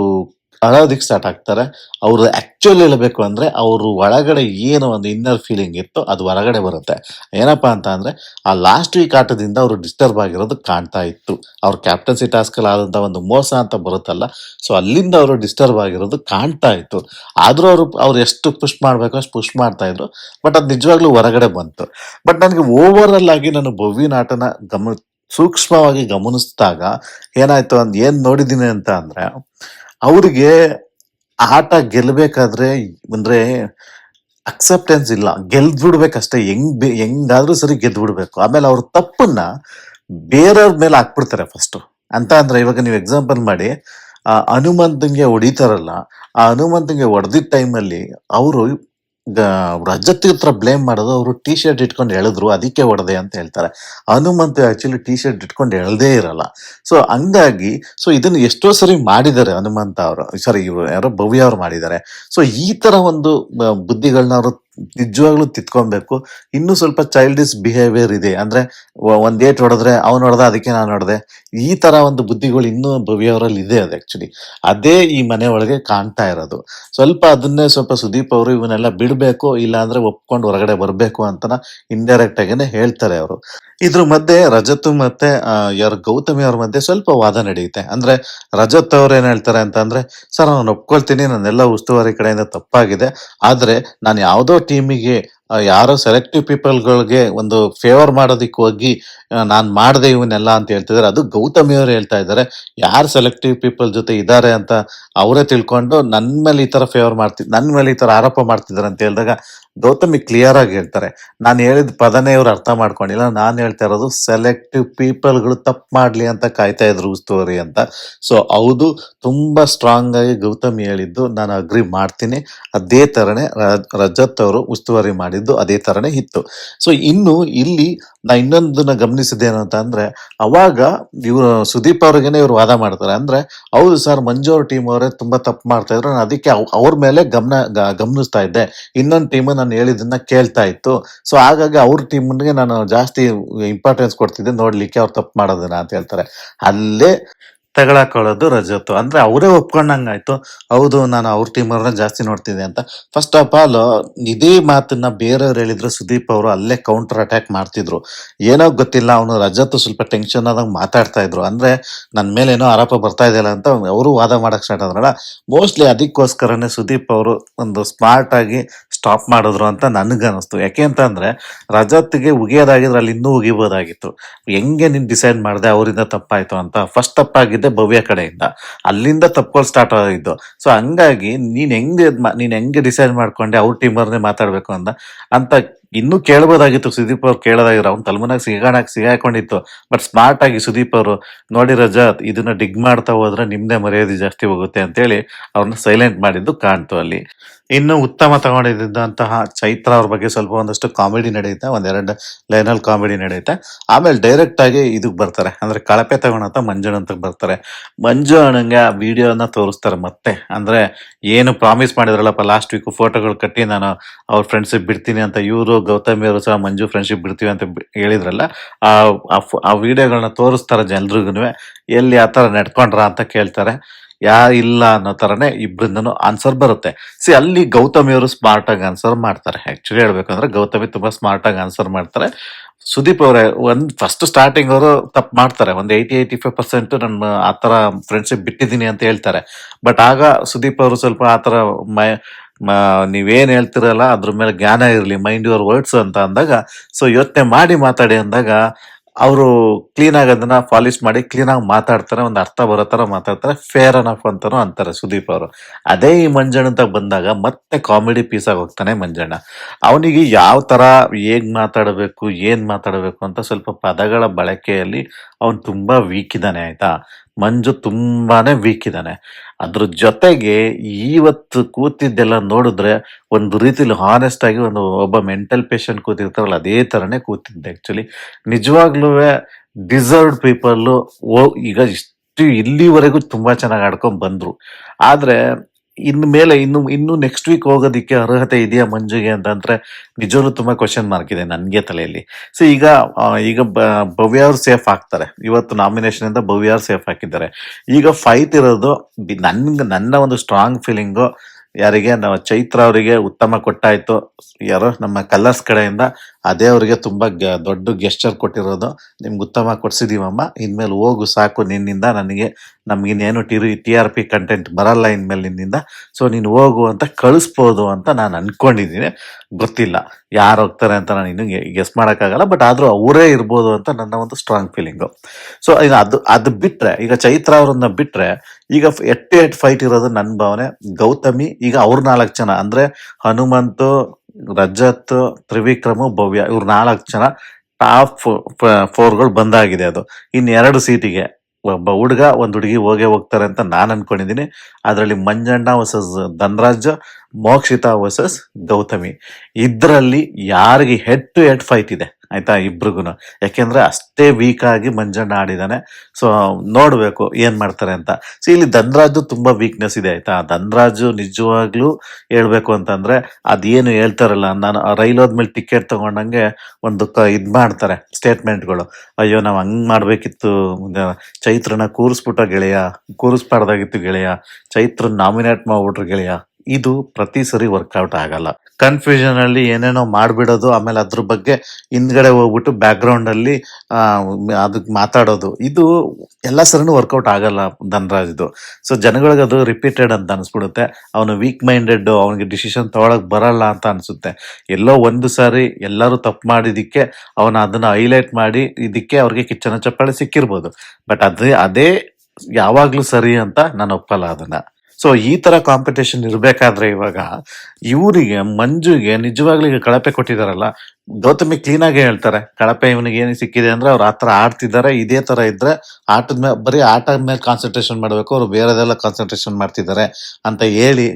ಅಳೋದಿಕ್ ಸ್ಟಾರ್ಟ್ ಆಗ್ತಾರೆ. ಅವ್ರು ಆಕ್ಚುಲಿ ಹೇಳಬೇಕು ಅಂದರೆ ಅವರು ಒಳಗಡೆ ಏನು ಒಂದು ಇನ್ನರ್ ಫೀಲಿಂಗ್ ಇತ್ತು ಅದು ಹೊರಗಡೆ ಬರುತ್ತೆ. ಏನಪ್ಪಾ ಅಂತ ಅಂದ್ರೆ ಆ ಲಾಸ್ಟ್ ವೀಕ್ ಆಟದಿಂದ ಅವರು ಡಿಸ್ಟರ್ಬ್ ಆಗಿರೋದು ಕಾಣ್ತಾ ಇತ್ತು. ಅವ್ರ ಕ್ಯಾಪ್ಟನ್ಸಿ ಟಾಸ್ಕ್ ಆದಂಥ ಒಂದು ಮೋಸ ಅಂತ ಬರುತ್ತಲ್ಲ ಸೊ ಅಲ್ಲಿಂದ ಅವರು ಡಿಸ್ಟರ್ಬ್ ಆಗಿರೋದು ಕಾಣ್ತಾ ಇತ್ತು. ಆದರೂ ಅವರು, ಅವ್ರು ಎಷ್ಟು ಪುಷ್ ಮಾಡ್ಬೇಕು ಅಷ್ಟು ಪುಷ್ ಮಾಡ್ತಾ ಇದ್ರು ಬಟ್ ಅದು ನಿಜವಾಗ್ಲೂ ಹೊರಗಡೆ ಬಂತು. ಬಟ್ ನನಗೆ ಓವರ್ ಆಗಿ ನಾನು ಬೊವ್ವಿನ ಆಟನ ಗಮನ ಸೂಕ್ಷ್ಮವಾಗಿ ಗಮನಿಸಿದಾಗ ಏನಾಯ್ತು ಅಂದ್ ಏನು ನೋಡಿದ್ದೀನಿ ಅಂತ ಅಂದರೆ, ಅವ್ರಿಗೆ ಆಟ ಗೆಲ್ಬೇಕಾದ್ರೆ ಅಂದ್ರೆ ಅಕ್ಸೆಪ್ಟೆನ್ಸ್ ಇಲ್ಲ. ಗೆಲ್ದ್ಬಿಡ್ಬೇಕಷ್ಟೇ. ಹೆಂಗ್ ಬೆ- ಹೆಂಗಾದ್ರೂ ಸರಿ ಗೆದ್ದು ಬಿಡ್ಬೇಕು ಆಮೇಲೆ ಅವ್ರ ತಪ್ಪನ್ನ ಬೇರೆಯವ್ರ ಮೇಲೆ ಹಾಕ್ಬಿಡ್ತಾರೆ ಫಸ್ಟ್ ಅಂತ ಅಂದ್ರೆ ಇವಾಗ ನೀವು ಎಕ್ಸಾಂಪಲ್ ಮಾಡಿ, ಆ ಹನುಮಂತಂಗೆ ಹೊಡಿತಾರಲ್ಲ, ಆ ಹನುಮಂತಂಗೆ ಹೊಡೆದಿದ್ದ ಟೈಮಲ್ಲಿ ಅವರು ರಜತ್ ಹತ್ರ ಬ್ಲೇಮ್ ಮಾಡೋದು ಅವರು ಟಿ ಶರ್ಟ್ ಇಟ್ಕೊಂಡು ಎಳೆದ್ರು, ಅದಕ್ಕೆ ಹೊಡೆದೆ ಅಂತ ಹೇಳ್ತಾರೆ. ಹನುಮಂತ ಆಕ್ಚುಲಿ ಟಿ ಶರ್ಟ್ ಇಟ್ಕೊಂಡು ಎಳ್ದೇ ಇರಲ್ಲ. ಸೊ ಹಂಗಾಗಿ ಸೊ ಇದನ್ನು ಎಷ್ಟೋ ಸರಿ ಮಾಡಿದ್ದಾರೆ ಹನುಮಂತ ಅವರು. ಸಾರಿ ಇವರು ಯಾರೋ ಭವ್ಯ ಅವ್ರು ಮಾಡಿದ್ದಾರೆ. ಸೊ ಈ ತರ ಒಂದು ಬುದ್ಧಿಗಳನ್ನ ಅವರು ನಿಜವಾಗ್ಲೂ ತಿತ್ಕೊಬೇಕು. ಇನ್ನೂ ಸ್ವಲ್ಪ ಚೈಲ್ಡಿಸ್ ಬಿಹೇವಿಯರ್ ಇದೆ. ಅಂದ್ರೆ ಒಂದ್ ಏಟ್ ಹೊಡೆದ್ರೆ ಅವ್ನು ಹೊಡೆದ, ಅದಕ್ಕೆ ನಾನು ಹೊಡೆದೆ. ಈ ತರ ಒಂದು ಬುದ್ಧಿಗಳು ಇನ್ನೂ ಭವ್ಯವರಲ್ಲಿ ಇದೆ ಅದು ಆಕ್ಚುಲಿ ಅದೇ ಈ ಮನೆ ಒಳಗೆ ಕಾಣ್ತಾ ಇರೋದು. ಸ್ವಲ್ಪ ಅದನ್ನೇ ಸ್ವಲ್ಪ ಸುದೀಪ್ ಅವರು ಇವನ್ನೆಲ್ಲ ಬಿಡ್ಬೇಕು ಇಲ್ಲ ಅಂದ್ರೆ ಒಪ್ಕೊಂಡು ಹೊರಗಡೆ ಬರಬೇಕು ಅಂತ ಇಂಡೈರೆಕ್ಟ್ ಆಗೇನೆ ಹೇಳ್ತಾರೆ ಅವರು. ಇದ್ರ ಮಧ್ಯೆ ರಜತ್ ಮತ್ತೆ ಯಾರು ಗೌತಮಿ ಅವ್ರ ಮಧ್ಯೆ ಸ್ವಲ್ಪ ವಾದ ನಡೆಯುತ್ತೆ. ಅಂದ್ರೆ ರಜತ್ ಅವ್ರು ಏನ್ ಹೇಳ್ತಾರೆ ಅಂತ ಅಂದ್ರೆ ಸರ್, ನಾನು ಒಪ್ಕೊಳ್ತೀನಿ. ನನ್ನೆಲ್ಲ ಉಸ್ತುವಾರಿ ಕಡೆಯಿಂದ ತಪ್ಪಾಗಿದೆ. ಆದ್ರೆ ನಾನು ಯಾವ್ದೋ ಟೀಮಿಗೆ ಯಾರೋ ಸೆಲೆಕ್ಟಿವ್ ಪೀಪಲ್ಗಳಿಗೆ ಒಂದು ಫೇವರ್ ಮಾಡೋದಿಕ್ ಹೋಗಿ ನಾನು ಮಾಡಿದೆ ಇವನ್ನೆಲ್ಲ ಅಂತ ಹೇಳ್ತಿದ್ದಾರೆ ಅದು ಗೌತಮಿ ಅವರು ಹೇಳ್ತಾ ಇದ್ದಾರೆ ಯಾರು ಸೆಲೆಕ್ಟಿವ್ ಪೀಪಲ್ ಜೊತೆ ಇದ್ದಾರೆ ಅಂತ ಅವರೇ ತಿಳ್ಕೊಂಡು ನನ್ನ ಮೇಲೆ ಈ ತರ ಫೇವರ್ ಮಾಡ್ತಿ ನನ್ನ ಮೇಲೆ ಈ ತರ ಆರೋಪ ಮಾಡ್ತಿದ್ದಾರೆ ಅಂತ ಹೇಳಿದಾಗ ಗೌತಮಿ ಕ್ಲಿಯರ್ ಆಗಿ ಹೇಳ್ತಾರೆ. ನಾನು ಹೇಳಿದ ಪದನೇ ಇವ್ರು ಅರ್ಥ ಮಾಡ್ಕೊಂಡಿಲ್ಲ. ನಾನು ಹೇಳ್ತಾ ಇರೋದು ಸೆಲೆಕ್ಟಿವ್ ಪೀಪಲ್ಗಳು ತಪ್ಪು ಮಾಡಲಿ ಅಂತ ಕಾಯ್ತಾ ಇದ್ರು ಉಸ್ತುವಾರಿ ಅಂತ. ಸೊ ಹೌದು, ತುಂಬ ಸ್ಟ್ರಾಂಗ್ ಆಗಿ ಗೌತಮಿ ಹೇಳಿದ್ದು. ನಾನು ಅಗ್ರಿ ಮಾಡ್ತೀನಿ. ಅದೇ ಥರನೇ ರಜತ್ ಅವರು ಉಸ್ತುವಾರಿ ಮಾಡಿದ್ದು ಅದೇ ಥರನೇ ಇತ್ತು ಸೊ ಇನ್ನು ಇಲ್ಲಿ ನಾ ಇನ್ನೊಂದನ್ನ ಗಮನಿಸಿದ್ದೇನು ಅಂತ ಅಂದ್ರೆ, ಅವಾಗ ಇವರು ಸುದೀಪ್ ಅವ್ರಿಗೇನೆ ಇವರು ವಾದ ಮಾಡ್ತಾರೆ. ಅಂದ್ರೆ, ಹೌದು ಸರ್ ಮಂಜು ಅವ್ರ ಟೀಮ್ ಅವರೇ ತುಂಬಾ ತಪ್ಪು ಮಾಡ್ತಾ ಇದ್ರು. ನಾನು ಅದಕ್ಕೆ ಅವ್- ಅವ್ರ ಮೇಲೆ ಗಮನ ಗಮನಿಸ್ತಾ ಇದ್ದೆ. ಇನ್ನೊಂದು ಟೀಮ್ ಹೇಳಿದ್ದನ್ನ ಕೇಳ್ತಾ ಇತ್ತು. ಸೊ ಹಾಗಾಗಿ ಅವ್ರ ಟೀಮ್ಗೆ ನಾನು ಜಾಸ್ತಿ ಇಂಪಾರ್ಟೆನ್ಸ್ ಕೊಡ್ತಿದ್ದೆ. ನೋಡ್ಲಿಕ್ಕೆ ಅವ್ರು ತಪ್ಪು ಮಾಡೋದನ್ನ ಅಂತ ಹೇಳ್ತಾರೆ. ಅಲ್ಲೇ ತಗೊಳಕೊಳ್ಳೋದು ರಜತ್ತು. ಅಂದ್ರೆ ಅವರೇ ಒಪ್ಕೊಂಡಂಗಾಯ್ತು, ಹೌದು, ನಾನು ಅವ್ರ ಟೀಮ್ ಅವ್ರನ್ನ ಜಾಸ್ತಿ ನೋಡ್ತಿದ್ದೆ ಅಂತ. ಫಸ್ಟ್ ಆಫ್ ಆಲ್ ಇದೇ ಮಾತನ್ನ ಬೇರೆಯವ್ರು ಹೇಳಿದ್ರು, ಸುದೀಪ್ ಅವರು ಅಲ್ಲೇ ಕೌಂಟರ್ ಅಟ್ಯಾಕ್ ಮಾಡ್ತಿದ್ರು. ಏನೋ ಗೊತ್ತಿಲ್ಲ, ಅವನು ರಜತ್ ಸ್ವಲ್ಪ ಟೆನ್ಷನ್ ಆದಾಗ ಮಾತಾಡ್ತಾ ಇದ್ರು. ಅಂದ್ರೆ ನನ್ನ ಮೇಲೆ ಏನೋ ಆರೋಪ ಬರ್ತಾ ಇದೆಯಲ್ಲ ಅಂತ ಅವರು ವಾದ ಮಾಡಕ್ ಸ್ಟಾರ್ಟ್ ಆದ್ರಲ್ಲ. ಮೋಸ್ಟ್ಲಿ ಅದಕ್ಕೋಸ್ಕರನೇ ಸುದೀಪ್ ಅವರು ಒಂದು ಸ್ಮಾರ್ಟ್ ಆಗಿ ಸ್ಟಾಪ್ ಮಾಡಿದ್ರು ಅಂತ ನನಗನ್ನಿಸ್ತು. ಯಾಕೆ ಅಂತ ಅಂದ್ರೆ ರಜತ್ಗೆ ಉಗಿಯೋದಾಗಿದ್ರೆ ಅಲ್ಲಿ ಇನ್ನೂ ಉಗಿಬೋದಾಗಿತ್ತು. ಹೆಂಗೆ ನೀನ್ ಡಿಸೈಡ್ ಮಾಡಿದೆ, ಅವರಿಂದ ತಪ್ಪಾಯಿತು ಅಂತ. ಫಸ್ಟ್ ತಪ್ಪಾಗಿದ್ದೆ ಭವ್ಯ ಕಡೆಯಿಂದ. ಅಲ್ಲಿಂದ ತಪ್ಕೊಳ್ ಸ್ಟಾರ್ಟ್ ಆಗಿದ್ದು ಸೊ ಹಂಗಾಗಿ ನೀನ್ ಹೆಂಗೆ ನೀನ್ ಹೆಂಗೆ ಡಿಸೈಡ್ ಮಾಡ್ಕೊಂಡೆ, ಅವ್ರ ಟೀಮ್ ಅವ್ರನ್ನೇ ಮಾತಾಡ್ಬೇಕು ಅಂತ ಅಂತ ಇನ್ನೂ ಕೇಳ್ಬೋದಾಗಿತ್ತು. ಸುದೀಪ್ ಅವ್ರು ಕೇಳೋದಾಗಿರೋ ಅವ್ನ ತಲ್ಮನಾಗ ಸಿಗಾಣಕ್ ಸಿಗಾಕೊಂಡಿತ್ತು. ಬಟ್ ಸ್ಮಾರ್ಟ್ ಆಗಿ ಸುದೀಪ್ ಅವರು, ನೋಡಿ ರಜಾತ್, ಇದನ್ನ ಡಿಗ್ ಮಾಡ್ತಾ ಹೋದ್ರೆ ನಿಮ್ದೇ ಮರ್ಯಾದೆ ಜಾಸ್ತಿ ಹೋಗುತ್ತೆ ಅಂತೇಳಿ ಅವ್ರನ್ನ ಸೈಲೆಂಟ್ ಮಾಡಿದ್ದು ಕಾಣ್ತು ಅಲ್ಲಿ. ಇನ್ನು ಉತ್ತಮ ತಗೊಂಡಿದ್ದಂತಹ ಚೈತ್ರ ಅವ್ರ ಬಗ್ಗೆ ಸ್ವಲ್ಪ ಒಂದಷ್ಟು ಕಾಮಿಡಿ ನಡೆಯುತ್ತೆ, ಒಂದೆರಡು ಲೈನಲ್ಲಿ ಕಾಮಿಡಿ ನಡೆಯುತ್ತೆ. ಆಮೇಲೆ ಡೈರೆಕ್ಟ್ ಆಗಿ ಇದಕ್ಕೆ ಬರ್ತಾರೆ. ಅಂದ್ರೆ ಕಳಪೆ ತಗೊಳಂತ ಮಂಜುಣ್ಣ ಅಂತ ಬರ್ತಾರೆ. ಮಂಜು ಅಣ್ಣಂಗೆ ಆ ವಿಡಿಯೋನ ತೋರಿಸ್ತಾರೆ ಮತ್ತೆ. ಅಂದ್ರೆ ಏನು ಪ್ರಾಮಿಸ್ ಮಾಡಿದ್ರಲ್ಲಪ್ಪ ಲಾಸ್ಟ್ ವೀಕ್ ಫೋಟೋಗಳು ಕಟ್ಟಿ ನಾನು ಅವ್ರ ಫ್ರೆಂಡ್ಶಿಪ್ ಬಿಡ್ತೀನಿ ಅಂತ ಇವರು, ಗೌತಮಿ ಅವರು ಸಹ ಮಂಜು ಫ್ರೆಂಡ್ಶಿಪ್ ಬಿಡ್ತೀವಿ ಅಂತ ಹೇಳಿದ್ರಲ್ಲ, ಆ ಆ ವಿಡಿಯೋಗಳನ್ನ ತೋರಿಸ್ತಾರೆ ಜನ್ರಿಗೂ ಎಲ್ಲಿ ಆ ಥರ ನಡ್ಕೊಂಡ್ರ ಅಂತ ಕೇಳ್ತಾರೆ. ಯಾ ಇಲ್ಲ ಅನ್ನೋ ತರನೇ ಇಬ್ರಿಂದನು ಆನ್ಸರ್ ಬರುತ್ತೆ. ಸಿ ಅಲ್ಲಿ ಗೌತಮಿ ಅವರು ಸ್ಮಾರ್ಟ್ ಆಗಿ ಆನ್ಸರ್ ಮಾಡ್ತಾರೆ. ಆ್ಯಕ್ಚುಲಿ ಹೇಳ್ಬೇಕಂದ್ರೆ ಗೌತಮಿ ತುಂಬಾ ಸ್ಮಾರ್ಟಾಗಿ ಆನ್ಸರ್ ಮಾಡ್ತಾರೆ. ಸುದೀಪ್ ಅವರೇ, ಒಂದು ಫಸ್ಟ್ ಸ್ಟಾರ್ಟಿಂಗ್ ಅವರು ತಪ್ಪು ಮಾಡ್ತಾರೆ. ಒಂದು ಏಯ್ಟಿ ಏಯ್ಟಿ ಫೈವ್ ಪರ್ಸೆಂಟ್ ನನ್ನ ಆತರ ಫ್ರೆಂಡ್ಶಿಪ್ ಬಿಟ್ಟಿದ್ದೀನಿ ಅಂತ ಹೇಳ್ತಾರೆ. ಬಟ್ ಆಗ ಸುದೀಪ್ ಅವರು ಸ್ವಲ್ಪ ಆತರ ಮೈ ನೀವೇನು ನೀವೇನ್ ಹೇಳ್ತಿರಲ್ಲ ಅದ್ರ ಮೇಲೆ ಜ್ಞಾನ ಇರಲಿ ಮೈಂಡ್ ಯುವರ್ ವರ್ಡ್ಸ್ ಅಂತ ಅಂದಾಗ ಸೊ ಯೋಚನೆ ಮಾಡಿ ಮಾತಾಡಿ ಅಂದಾಗ ಅವರು ಕ್ಲೀನ್ ಆಗೋದನ್ನ ಪಾಲಿಶ್ ಮಾಡಿ ಕ್ಲೀನ್ ಆಗಿ ಮಾತಾಡ್ತಾರೆ, ಒಂದು ಅರ್ಥ ಬರೋ ತರ ಮಾತಾಡ್ತಾರೆ ಫೇರ್ ಅನಫ್ ಅಂತಾನು ಅಂತಾರೆ ಸುದೀಪ್ ಅವರು. ಅದೇ ಈ ಮಂಜಣ್ಣ ಅಂತ ಬಂದಾಗ ಮತ್ತೆ ಕಾಮಿಡಿ ಪೀಸ್ ಆಗಿ ಹೋಗ್ತಾನೆ ಮಂಜಣ್ಣ. ಅವನಿಗೆ ಯಾವ ತರ ಹೇಗ್ ಮಾತಾಡಬೇಕು, ಏನ್ ಮಾತಾಡಬೇಕು ಅಂತ ಸ್ವಲ್ಪ ಪದಗಳ ಬಳಕೆಯಲ್ಲಿ ಅವನು ತುಂಬಾ ವೀಕ್ ಇದ್ದಾನೆ ಆಯ್ತಾ? ಮಂಜು ತುಂಬಾನೇ ವೀಕ್ ಇದ್ದಾನೆ. ಅದ್ರ ಜೊತೆಗೆ ಇವತ್ತು ಕೂತಿದ್ದೆಲ್ಲ ನೋಡಿದ್ರೆ ಒಂದು ರೀತಿಲಿ ಹಾನೆಸ್ಟ್ ಆಗಿ ಒಂದು ಒಬ್ಬ ಮೆಂಟಲ್ ಪೇಷಂಟ್ ಕೂತಿರ್ತಾರಲ್ಲ, ಅದೇ ತರನೇ ಕೂತಿದ್ದೆ ಆಕ್ಚುಲಿ ನಿಜವಾಗ್ಲೂ ಡಿಸರ್ವ್ಡ್ ಓ, ಈಗ ಇಷ್ಟು ಇಲ್ಲಿವರೆಗೂ ತುಂಬಾ ಚೆನ್ನಾಗಿ ಆಡ್ಕೊಂಡು ಬಂದ್ರು. ಆದ್ರೆ ಇನ್ ಮೇಲೆ ಇನ್ನು ಇನ್ನು ನೆಕ್ಸ್ಟ್ ವೀಕ್ ಹೋಗೋದಕ್ಕೆ ಅರ್ಹತೆ ಇದೆಯಾ ಮಂಜುಗೆ ಅಂತಂದ್ರೆ ನಿಜವೂ ತುಂಬಾ ಕ್ವಶನ್ ಮಾರ್ಕ್ ಇದೆ ನನಗೆ ತಲೆಯಲ್ಲಿ. ಸೊ ಈಗ ಈಗ ಭವ್ಯ ಅವ್ರು ಸೇಫ್ ಆಗ್ತಾರೆ. ಇವತ್ತು ನಾಮಿನೇಷನ್ ಇಂದ ಭವ್ಯ ಅವ್ರು ಸೇಫ್ ಹಾಕಿದ್ದಾರೆ. ಈಗ ಫೈಟ್ ಇರೋದು ನನ್ಗೆ, ನನ್ನ ಒಂದು ಸ್ಟ್ರಾಂಗ್ ಫೀಲಿಂಗು ಯಾರಿಗೆ, ನಮ್ಮ ಚೈತ್ರ ಅವರಿಗೆ ಉತ್ತಮ ಕೊಟ್ಟಾಯ್ತು. ಯಾರೋ ನಮ್ಮ ಕಲರ್ಸ್ ಕಡೆಯಿಂದ ಅದೇ ಅವರಿಗೆ ತುಂಬಾ ದೊಡ್ಡ ಗೆಸ್ಟರ್ ಕೊಟ್ಟಿರೋದು. ನಿಮ್ಗೆ ಉತ್ತಮ ಕೊಡ್ಸಿದೀವಮ್ಮ. ಇನ್ಮೇಲೆ ಹೋಗು ಸಾಕು ನಿನ್ನಿಂದ, ನನಗೆ ನಮ್ಗಿನ್ನೇನು T T R P content ಬರಲ್ಲ ಇನ್ಮೇಲೆ ನಿನ್ನಿಂದ ಸೊ ನೀನು ಹೋಗು ಅಂತ ಕಳಿಸ್ಬೋದು ಅಂತ ನಾನು ಅನ್ಕೊಂಡಿದ್ದೀನಿ. ಗೊತ್ತಿಲ್ಲ ಯಾರು ಹೋಗ್ತಾರೆ ಅಂತ ನಾನು ಇನ್ನೂ ಗೆಸ್ ಮಾಡೋಕ್ಕಾಗಲ್ಲ ಬಟ್ ಆದರೂ ಅವರೇ ಇರ್ಬೋದು ಅಂತ ನನ್ನ ಒಂದು ಸ್ಟ್ರಾಂಗ್ ಫೀಲಿಂಗು ಸೊ ಈಗ ಅದು ಅದು ಬಿಟ್ಟರೆ ಈಗ ಚೈತ್ರ ಅವ್ರನ್ನ ಬಿಟ್ಟರೆ ಈಗ ಎಟ್ ಟು ಎಟ್ ಫೈಟ್ ಇರೋದು ನನ್ನ ಭಾವನೆ. ಗೌತಮಿ, ಈಗ ಅವ್ರ ನಾಲ್ಕು ಜನ, ಅಂದರೆ ಹನುಮಂತು, ರಜತ್, ತ್ರಿವಿಕ್ರಮು, ಭವ್ಯ, ಇವ್ರ ನಾಲ್ಕು ಜನ ಟಾಪ್ ಫೋರ್ಗಳು ಬಂದಾಗಿದೆ ಅದು. ಇನ್ನೆರಡು ಎರಡು ಸೀಟಿಗೆ ಒಬ್ಬ ಹುಡುಗ ಒಂದು ಹುಡುಗಿ ಹೋಗೇ ಹೋಗ್ತಾರೆ ಅಂತ ನಾನು ಅನ್ಕೊಂಡಿದ್ದೀನಿ ಅದರಲ್ಲಿ ಮಂಜಣ್ಣ ವರ್ಸಸ್ ಧನ್ರಾಜ್ ಮೋಕ್ಷಿತಾ ವರ್ಸಸ್ ಗೌತಮಿ. ಇದರಲ್ಲಿ ಯಾರಿಗೆ ಹೆಡ್ ಟು ಹೆಡ್ ಫೈಟ್ ಇದೆ, ಆಯ್ತಾ ಇಬ್ರಿಗೂ ಯಾಕೆಂದ್ರೆ ಅಷ್ಟೇ ವೀಕ್ ಆಗಿ ಮಂಜಣ್ಣ ಆಡಿದಾನೆ. ಸೊ ನೋಡಬೇಕು ಏನ್ ಮಾಡ್ತಾರೆ ಅಂತ. ಸೊ ಇಲ್ಲಿ ಧನ್ರಾಜು ತುಂಬಾ ವೀಕ್ನೆಸ್ ಇದೆ, ಆಯ್ತಾ. ಧನ್ರಾಜು ನಿಜವಾಗ್ಲೂ ಹೇಳ್ಬೇಕು ಅಂತಂದ್ರೆ, ಅದೇನು ಹೇಳ್ತಾರಲ್ಲ, ನಾನು ರೈಲ್ ಹೋದ್ಮೇಲೆ ಟಿಕೆಟ್ ತಗೊಂಡಂಗೆ ಒಂದು ಕ- ಇದ್ ಮಾಡ್ತಾರೆ ಸ್ಟೇಟ್ಮೆಂಟ್ಗಳು ಅಯ್ಯೋ, ನಾವು ಹಂಗ್ ಮಾಡ್ಬೇಕಿತ್ತು. ಚೈತ್ರನ ಕೂರಿಸ್ಬಿಟ್ಟ ಗೆಳೆಯ, ಕೂರಿಸ್ಬಾರ್ದಾಗಿತ್ತು ಗೆಳೆಯ. ಚೈತ್ರ ನಾಮಿನೇಟ್ ಮಾಡ್ಬಿಟ್ರು ಗೆಳೆಯ. ಇದು ಪ್ರತಿ ಸರಿ ವರ್ಕೌಟ್ ಆಗಲ್ಲ. ಕನ್ಫ್ಯೂಷನ್ ಅಲ್ಲಿ ಏನೇನೋ ಮಾಡ್ಬಿಡೋದು, ಆಮೇಲೆ ಅದ್ರ ಬಗ್ಗೆ ಹಿಂದ್ಗಡೆ ಹೋಗ್ಬಿಟ್ಟು ಬ್ಯಾಕ್ ಅಲ್ಲಿ ಅದಕ್ಕೆ ಮಾತಾಡೋದು. ಇದು ಎಲ್ಲ ಸರಿನೂ ವರ್ಕೌಟ್ ಆಗಲ್ಲ ಧನರಾಜ್ದು. ಸೊ ಜನಗಳಿಗೆ ಅದು ರಿಪೀಟೆಡ್ ಅಂತ ಅನ್ಸ್ಬಿಡುತ್ತೆ. ಅವನು ವೀಕ್ ಮೈಂಡೆಡ್ ಅವನಿಗೆ ಡಿಸಿಷನ್ ತಗೊಳಕ್ ಬರಲ್ಲ ಅಂತ ಅನ್ಸುತ್ತೆ. ಎಲ್ಲೋ ಒಂದು ಸಾರಿ ಎಲ್ಲರೂ ತಪ್ಪು ಮಾಡಿದಕ್ಕೆ ಅವನ ಅದನ್ನ ಹೈಲೈಟ್ ಮಾಡಿ, ಇದಕ್ಕೆ ಅವ್ರಿಗೆ ಕಿಚ್ಚನ ಚಪ್ಪಾಳೆ ಸಿಕ್ಕಿರ್ಬೋದು. ಬಟ್ ಅದೇ ಅದೇ ಯಾವಾಗ್ಲೂ ಸರಿ ಅಂತ ನಾನು ಒಪ್ಪಲ್ಲ ಅದನ್ನ. ಸೊ ಈ ತರ ಕಾಂಪಿಟೇಷನ್ ಇರಬೇಕಾದ್ರೆ ಇವಾಗ ಇವರಿಗೆ, ಮಂಜುಗೆ ನಿಜವಾಗ್ಲೂ ಈಗ ಕಳಪೆ ಕೊಟ್ಟಿದಾರಲ್ಲ. ಗೌತಮಿ ಕ್ಲೀನ್ ಆಗಿ ಹೇಳ್ತಾರೆ. ಕಳಪೆ ಇವನಿಗೆ ಏನು ಸಿಕ್ಕಿದೆ ಅಂದ್ರೆ ಅವ್ರು ಆತರ ಆಡ್ತಿದ್ದಾರೆ, ಇದೇ ತರ ಇದ್ರೆ ಆಟದ ಮೇಲೆ ಬರೀ ಆಟದ ಮೇಲೆ ಕಾನ್ಸಂಟ್ರೇಷನ್ ಮಾಡ್ಬೇಕು, ಅವ್ರು ಬೇರೆದೆಲ್ಲ ಕಾನ್ಸಂಟ್ರೇಷನ್ ಮಾಡ್ತಿದ್ದಾರೆ ಅಂತ ಹೇಳಿ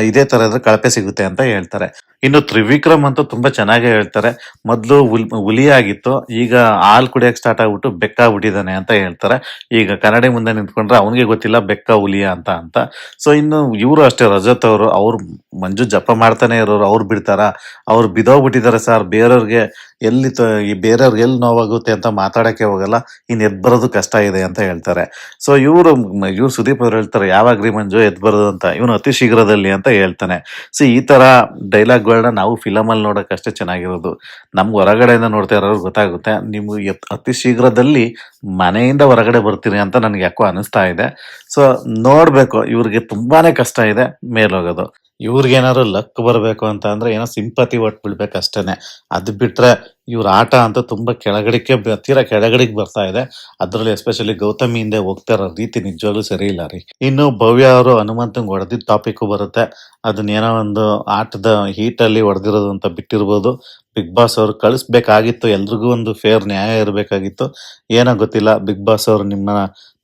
ಇದೇ ತರ ಇದ್ರೆ ಕಳಪೆ ಸಿಗುತ್ತೆ ಅಂತ ಹೇಳ್ತಾರೆ. ಇನ್ನು ತ್ರಿವಿಕ್ರಮ್ ಅಂತೂ ತುಂಬಾ ಚೆನ್ನಾಗಿ ಹೇಳ್ತಾರೆ. ಮೊದಲು ಹುಲ್- ಆಗಿತ್ತು ಈಗ ಹಾಲ್ ಕುಡಿಯಕ್ ಸ್ಟಾರ್ಟ್ ಆಗ್ಬಿಟ್ಟು ಬೆಕ್ಕ ಬಿಟ್ಟಿದ್ದಾನೆ ಅಂತ ಹೇಳ್ತಾರೆ. ಈಗ ಕನ್ನಡಿ ಮುಂದೆ ನಿಂತ್ಕೊಂಡ್ರೆ ಅವನಿಗೆ ಗೊತ್ತಿಲ್ಲ ಬೆಕ್ಕ ಹುಲಿಯ ಅಂತ ಅಂತ. ಸೊ ಇನ್ನು ಇವರು ಅಷ್ಟೇ, ರಜತ್ ಅವರು, ಅವ್ರು ಮಂಜು ಜಪ ಮಾಡ್ತಾನೆ ಇರೋರು, ಅವ್ರು ಬಿಡ್ತಾರ? ಅವ್ರು ಬಿದೋಗ್ಬಿಟ್ಟಿದ್ದಾರೆ ಸರ್, ಬೇರೆಯವ್ರಿಗೆ ಎಲ್ಲಿ ತ- ಬೇರೆಯವ್ರಿಗೆ ಎಲ್ಲಿ ನೋವಾಗುತ್ತೆ ಅಂತ ಮಾತಾಡೋಕ್ಕೆ ಹೋಗಲ್ಲ ಇನ್ನು ಎದ್ ಬರೋದು ಕಷ್ಟ ಇದೆ ಅಂತ ಹೇಳ್ತಾರೆ. ಸೊ ಇವರು ಇವ್ರು ಸುದೀಪ್ ಅವ್ರು ಹೇಳ್ತಾರೆ ಯಾವಾಗ್ರಿ ಮಂಜು ಎದ್ದು ಬರೋದು ಅಂತ? ಇವನು ಅತಿ ಶೀಘ್ರದಲ್ಲಿ ಅಂತ ಹೇಳ್ತಾನೆ. ಸೊ ಈ ಥರ ಡೈಲಾಗ್ಗಳನ್ನ ನಾವು ಫಿಲಮಲ್ಲಿ ನೋಡೋಕ್ಕಷ್ಟೇ ಚೆನ್ನಾಗಿರೋದು. ನಮ್ಗೆ ಹೊರಗಡೆಯಿಂದ ನೋಡ್ತಾ ಇರೋರು ಗೊತ್ತಾಗುತ್ತೆ. ನಿಮ್ಗೆ ಅತಿ ಶೀಘ್ರದಲ್ಲಿ ಮನೆಯಿಂದ ಹೊರಗಡೆ ಬರ್ತೀರಿ ಅಂತ ನನಗೆ ಯಾಕೋ ಅನಿಸ್ತಾ ಇದೆ. ಸೊ ನೋಡಬೇಕು. ಇವ್ರಿಗೆ ತುಂಬಾ ಕಷ್ಟ ಇದೆ ಮೇಲೋಗೋದು ಇವ್ರಿಗೆ ಏನಾದ್ರು ಲಕ್ ಬರಬೇಕು ಅಂತ ಅಂದ್ರೆ ಏನೋ ಸಿಂಪತಿ ಒಟ್ಟು ಬಿಡ್ಬೇಕು ಅಷ್ಟೇನೆ. ಅದು ಬಿಟ್ರೆ ಇವ್ರ ಆಟ ಅಂತ ತುಂಬಾ ಕೆಳಗಡೆಗೆ ತೀರಾ ಕೆಳಗಡೆಗೆ ಬರ್ತಾ ಇದೆ. ಅದರಲ್ಲಿ ಎಸ್ಪೆಷಲಿ ಗೌತಮಿ ಹಿಂದೆ ಹೋಗ್ತಾ ಇರೋ ರೀತಿ ನಿಜವಾಗ್ಲೂ ಸರಿ ಇಲ್ಲ ರೀ. ಇನ್ನು ಭವ್ಯ ಅವರು ಹನುಮಂತಂಗ್ ಹೊಡೆದಿದ್ದ ಟಾಪಿಕ್ ಬರುತ್ತೆ. ಅದನ್ನ ಏನೋ ಒಂದು ಆಟದ ಹೀಟ್ ಅಲ್ಲಿ ಹೊಡೆದಿರೋದು ಅಂತ ಬಿಟ್ಟಿರ್ಬೋದು. ಬಿಗ್ ಬಾಸ್ ಅವರು ಕಳಿಸ್ಬೇಕಾಗಿತ್ತು. ಎಲ್ರಿಗೂ ಒಂದು ಫೇರ್ ನ್ಯಾಯ ಇರಬೇಕಾಗಿತ್ತು. ಏನೋ ಗೊತ್ತಿಲ್ಲ. ಬಿಗ್ ಬಾಸ್ ಅವರು ನಿಮ್ಮ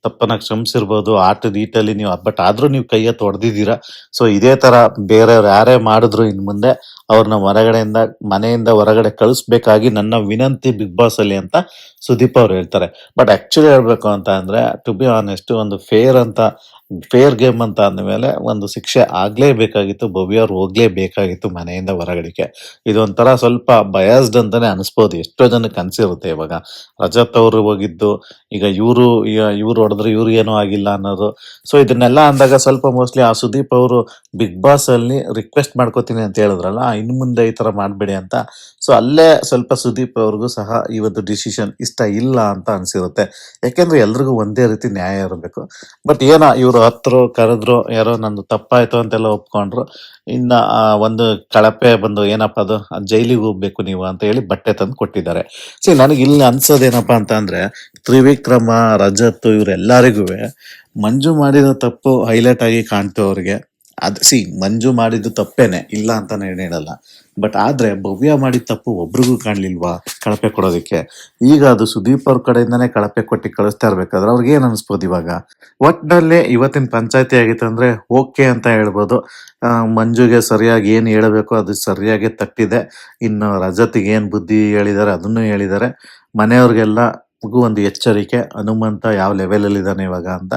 ತಪ್ಪನ್ನ ಕ್ಷಮಿಸಿರ್ಬೋದು ಆಟದ ಈಟಲ್ಲಿ ನೀವು, ಬಟ್ ಆದ್ರೂ ನೀವು ಕೈ ಎತ್ತು ಹೊಡೆದಿದ್ದೀರಾ ಸೊ ಇದೇ ತರ ಬೇರೆಯವ್ರು ಯಾರೇ ಮಾಡಿದ್ರು ಇನ್ ಮುಂದೆ ಅವ್ರನ್ನ ಹೊರಗಡೆಯಿಂದ, ಮನೆಯಿಂದ ಹೊರಗಡೆ ಕಳಿಸ್ಬೇಕಾಗಿ ನನ್ನ ವಿನಂತಿ ಬಿಗ್ ಬಾಸ್ ಅಲ್ಲಿ ಅಂತ ಸುದೀಪ್ ಅವ್ರು ಹೇಳ್ತಾರೆ. ಬಟ್ ಆಕ್ಚುಲಿ ಹೇಳ್ಬೇಕು ಅಂತ ಅಂದ್ರೆ ಟು ಬಿ ಆನೆಸ್ಟ್ ಒಂದು ಫೇರ್ ಅಂತ ಫೇರ್ ಗೇಮ್ ಅಂತ ಅಂದಮೇಲೆ ಒಂದು ಶಿಕ್ಷೆ ಆಗ್ಲೇಬೇಕಾಗಿತ್ತು, ಭವ್ಯ ಅವ್ರು ಹೋಗ್ಲೇಬೇಕಾಗಿತ್ತು ಮನೆಯಿಂದ ಹೊರಗಡೆಗೆ. ಇದೊಂಥರ ಸ್ವಲ್ಪ ಬಯಾಸ್ಡ್ ಅಂತಾನೆ ಅನಿಸ್ಬೋದು. ಎಷ್ಟೋ ಜನಕ್ಕೆ ಅನಿಸಿರುತ್ತೆ ಇವಾಗ. ರಜತ್ ಅವರು ಹೋಗಿದ್ದು, ಈಗ ಇವರು ಇವ್ರು ಹೊಡೆದ್ರೆ ಏನೂ ಆಗಿಲ್ಲ ಅನ್ನೋದು. ಸೊ ಇದನ್ನೆಲ್ಲ ಅಂದಾಗ ಸ್ವಲ್ಪ ಮೋಸ್ಟ್ಲಿ ಆ ಸುದೀಪ್ ಅವರು ಬಿಗ್ ಬಾಸ್ ಅಲ್ಲಿ ರಿಕ್ವೆಸ್ಟ್ ಮಾಡ್ಕೋತೀನಿ ಅಂತ ಹೇಳಿದ್ರಲ್ಲ ಇನ್ನು ಮುಂದೆ ಈ ತರ ಮಾಡಬೇಡಿ ಅಂತ. ಸೊ ಅಲ್ಲೇ ಸ್ವಲ್ಪ ಸುದೀಪ್ ಅವ್ರಿಗೂ ಸಹ ಈ ಒಂದು ಡಿಸಿಷನ್ ಇಷ್ಟ ಇಲ್ಲ ಅಂತ ಅನ್ಸಿರುತ್ತೆ. ಯಾಕೆಂದರೆ ಎಲ್ರಿಗೂ ಒಂದೇ ರೀತಿ ನ್ಯಾಯ ಇರಬೇಕು. ಬಟ್ ಏನೋ ಇವರು ಹತ್ರು, ಕರೆದ್ರು, ಯಾರೋ ನಂದು ತಪ್ಪಾಯಿತು ಅಂತೆಲ್ಲ ಒಪ್ಕೊಂಡ್ರು. ಇನ್ನ ಒಂದು ಕಳಪೆ ಬಂದು ಏನಪ್ಪ ಅದು ಜೈಲಿಗೆ ಹೋಗ್ಬೇಕು ನೀವು ಅಂತ ಹೇಳಿ ಬಟ್ಟೆ ತಂದು ಕೊಟ್ಟಿದ್ದಾರೆ. ಸೊ ನನಗೆ ಇಲ್ಲಿ ಅನ್ಸೋದೇನಪ್ಪ ಅಂತ ಅಂದ್ರೆ, ತ್ರಿವಿಕ್ರಮ, ರಜತ್ ಇವರೆಲ್ಲರಿಗೂ, ಮಂಜು ಮಾಡಿದ ತಪ್ಪು ಹೈಲೈಟ್ ಆಗಿ ಕಾಣ್ತು ಅವ್ರಿಗೆ. ಅದ್ ಸಿ ಮಂಜು ಮಾಡಿದ್ದು ತಪ್ಪೇನೆ, ಇಲ್ಲ ಅಂತ ನಾನು ಹೇಳಲ್ಲ. ಬಟ್ ಆದ್ರೆ, ಭವ್ಯ ಮಾಡಿದ ತಪ್ಪು ಒಬ್ರಿಗೂ ಕಾಣ್ಲಿಲ್ವಾ? ಕಳಪೆ ಕೊಡೋದಕ್ಕೆ. ಈಗ ಅದು ಸುದೀಪ್ ಅವ್ರ ಕಡೆಯಿಂದನೇ ಕಳಪೆ ಕೊಟ್ಟು ಕಳಿಸ್ತಾ ಇರ್ಬೇಕಾದ್ರೆ ಅವ್ರಿಗೆ ಏನು ಅನ್ಸ್ಬೋದು ಇವಾಗ? ಒಟ್ಟಿನಲ್ಲಿ ಇವತ್ತಿನ ಪಂಚಾಯತಿ ಆಗಿತ್ತು ಅಂದ್ರೆ ಓಕೆ ಅಂತ ಹೇಳ್ಬೋದು. ಮಂಜುಗೆ ಸರಿಯಾಗಿ ಏನು ಹೇಳಬೇಕು ಅದು ಸರಿಯಾಗಿ ತಟ್ಟಿದೆ. ಇನ್ನು ರಜತಿಗೆ ಏನು ಬುದ್ಧಿ ಹೇಳಿದ್ದಾರೆ ಅದನ್ನು ಹೇಳಿದ್ದಾರೆ ಮನೆಯವ್ರಿಗೆಲ್ಲ ಮಗು ಒಂದು ಎಚ್ಚರಿಕೆ, ಹನುಮಂತ ಯಾವ ಲೆವೆಲಲ್ಲಿದ್ದಾನೆ ಇವಾಗ ಅಂತ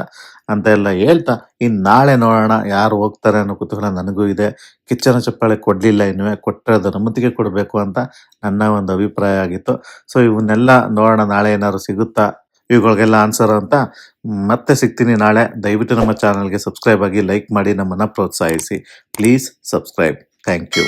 ಅಂತ ಎಲ್ಲ ಹೇಳ್ತಾ ಇನ್ನು ನಾಳೆ ನೋಡೋಣ, ಯಾರು ಹೋಗ್ತಾರೆ ಅನ್ನೋ ಕುತೂಹಲ ನನಗೂ ಇದೆ. ಕಿಚ್ಚನ ಚಪ್ಪಾಳೆ ಕೊಡಲಿಲ್ಲ ಇನ್ನುವೇ ಕೊಟ್ಟರೆ ಅದು ನಮ್ಮತಿಗೆ ಕೊಡಬೇಕು ಅಂತ ನನ್ನ ಒಂದು ಅಭಿಪ್ರಾಯ ಆಗಿತ್ತು. ಸೊ ಇವನ್ನೆಲ್ಲ ನೋಡೋಣ, ನಾಳೆ ಏನಾದ್ರು ಸಿಗುತ್ತಾ? ಇವುಗಳಿಗೆಲ್ಲ ಆನ್ಸರ್ ಅಂತ ಮತ್ತೆ ಸಿಗ್ತೀನಿ ನಾಳೆ. ದಯವಿಟ್ಟು ನಮ್ಮ ಚಾನಲ್ಗೆ ಸಬ್ಸ್ಕ್ರೈಬ್ ಆಗಿ ಲೈಕ್ ಮಾಡಿ, ನಮ್ಮನ್ನು ಪ್ರೋತ್ಸಾಹಿಸಿ. Please subscribe thank you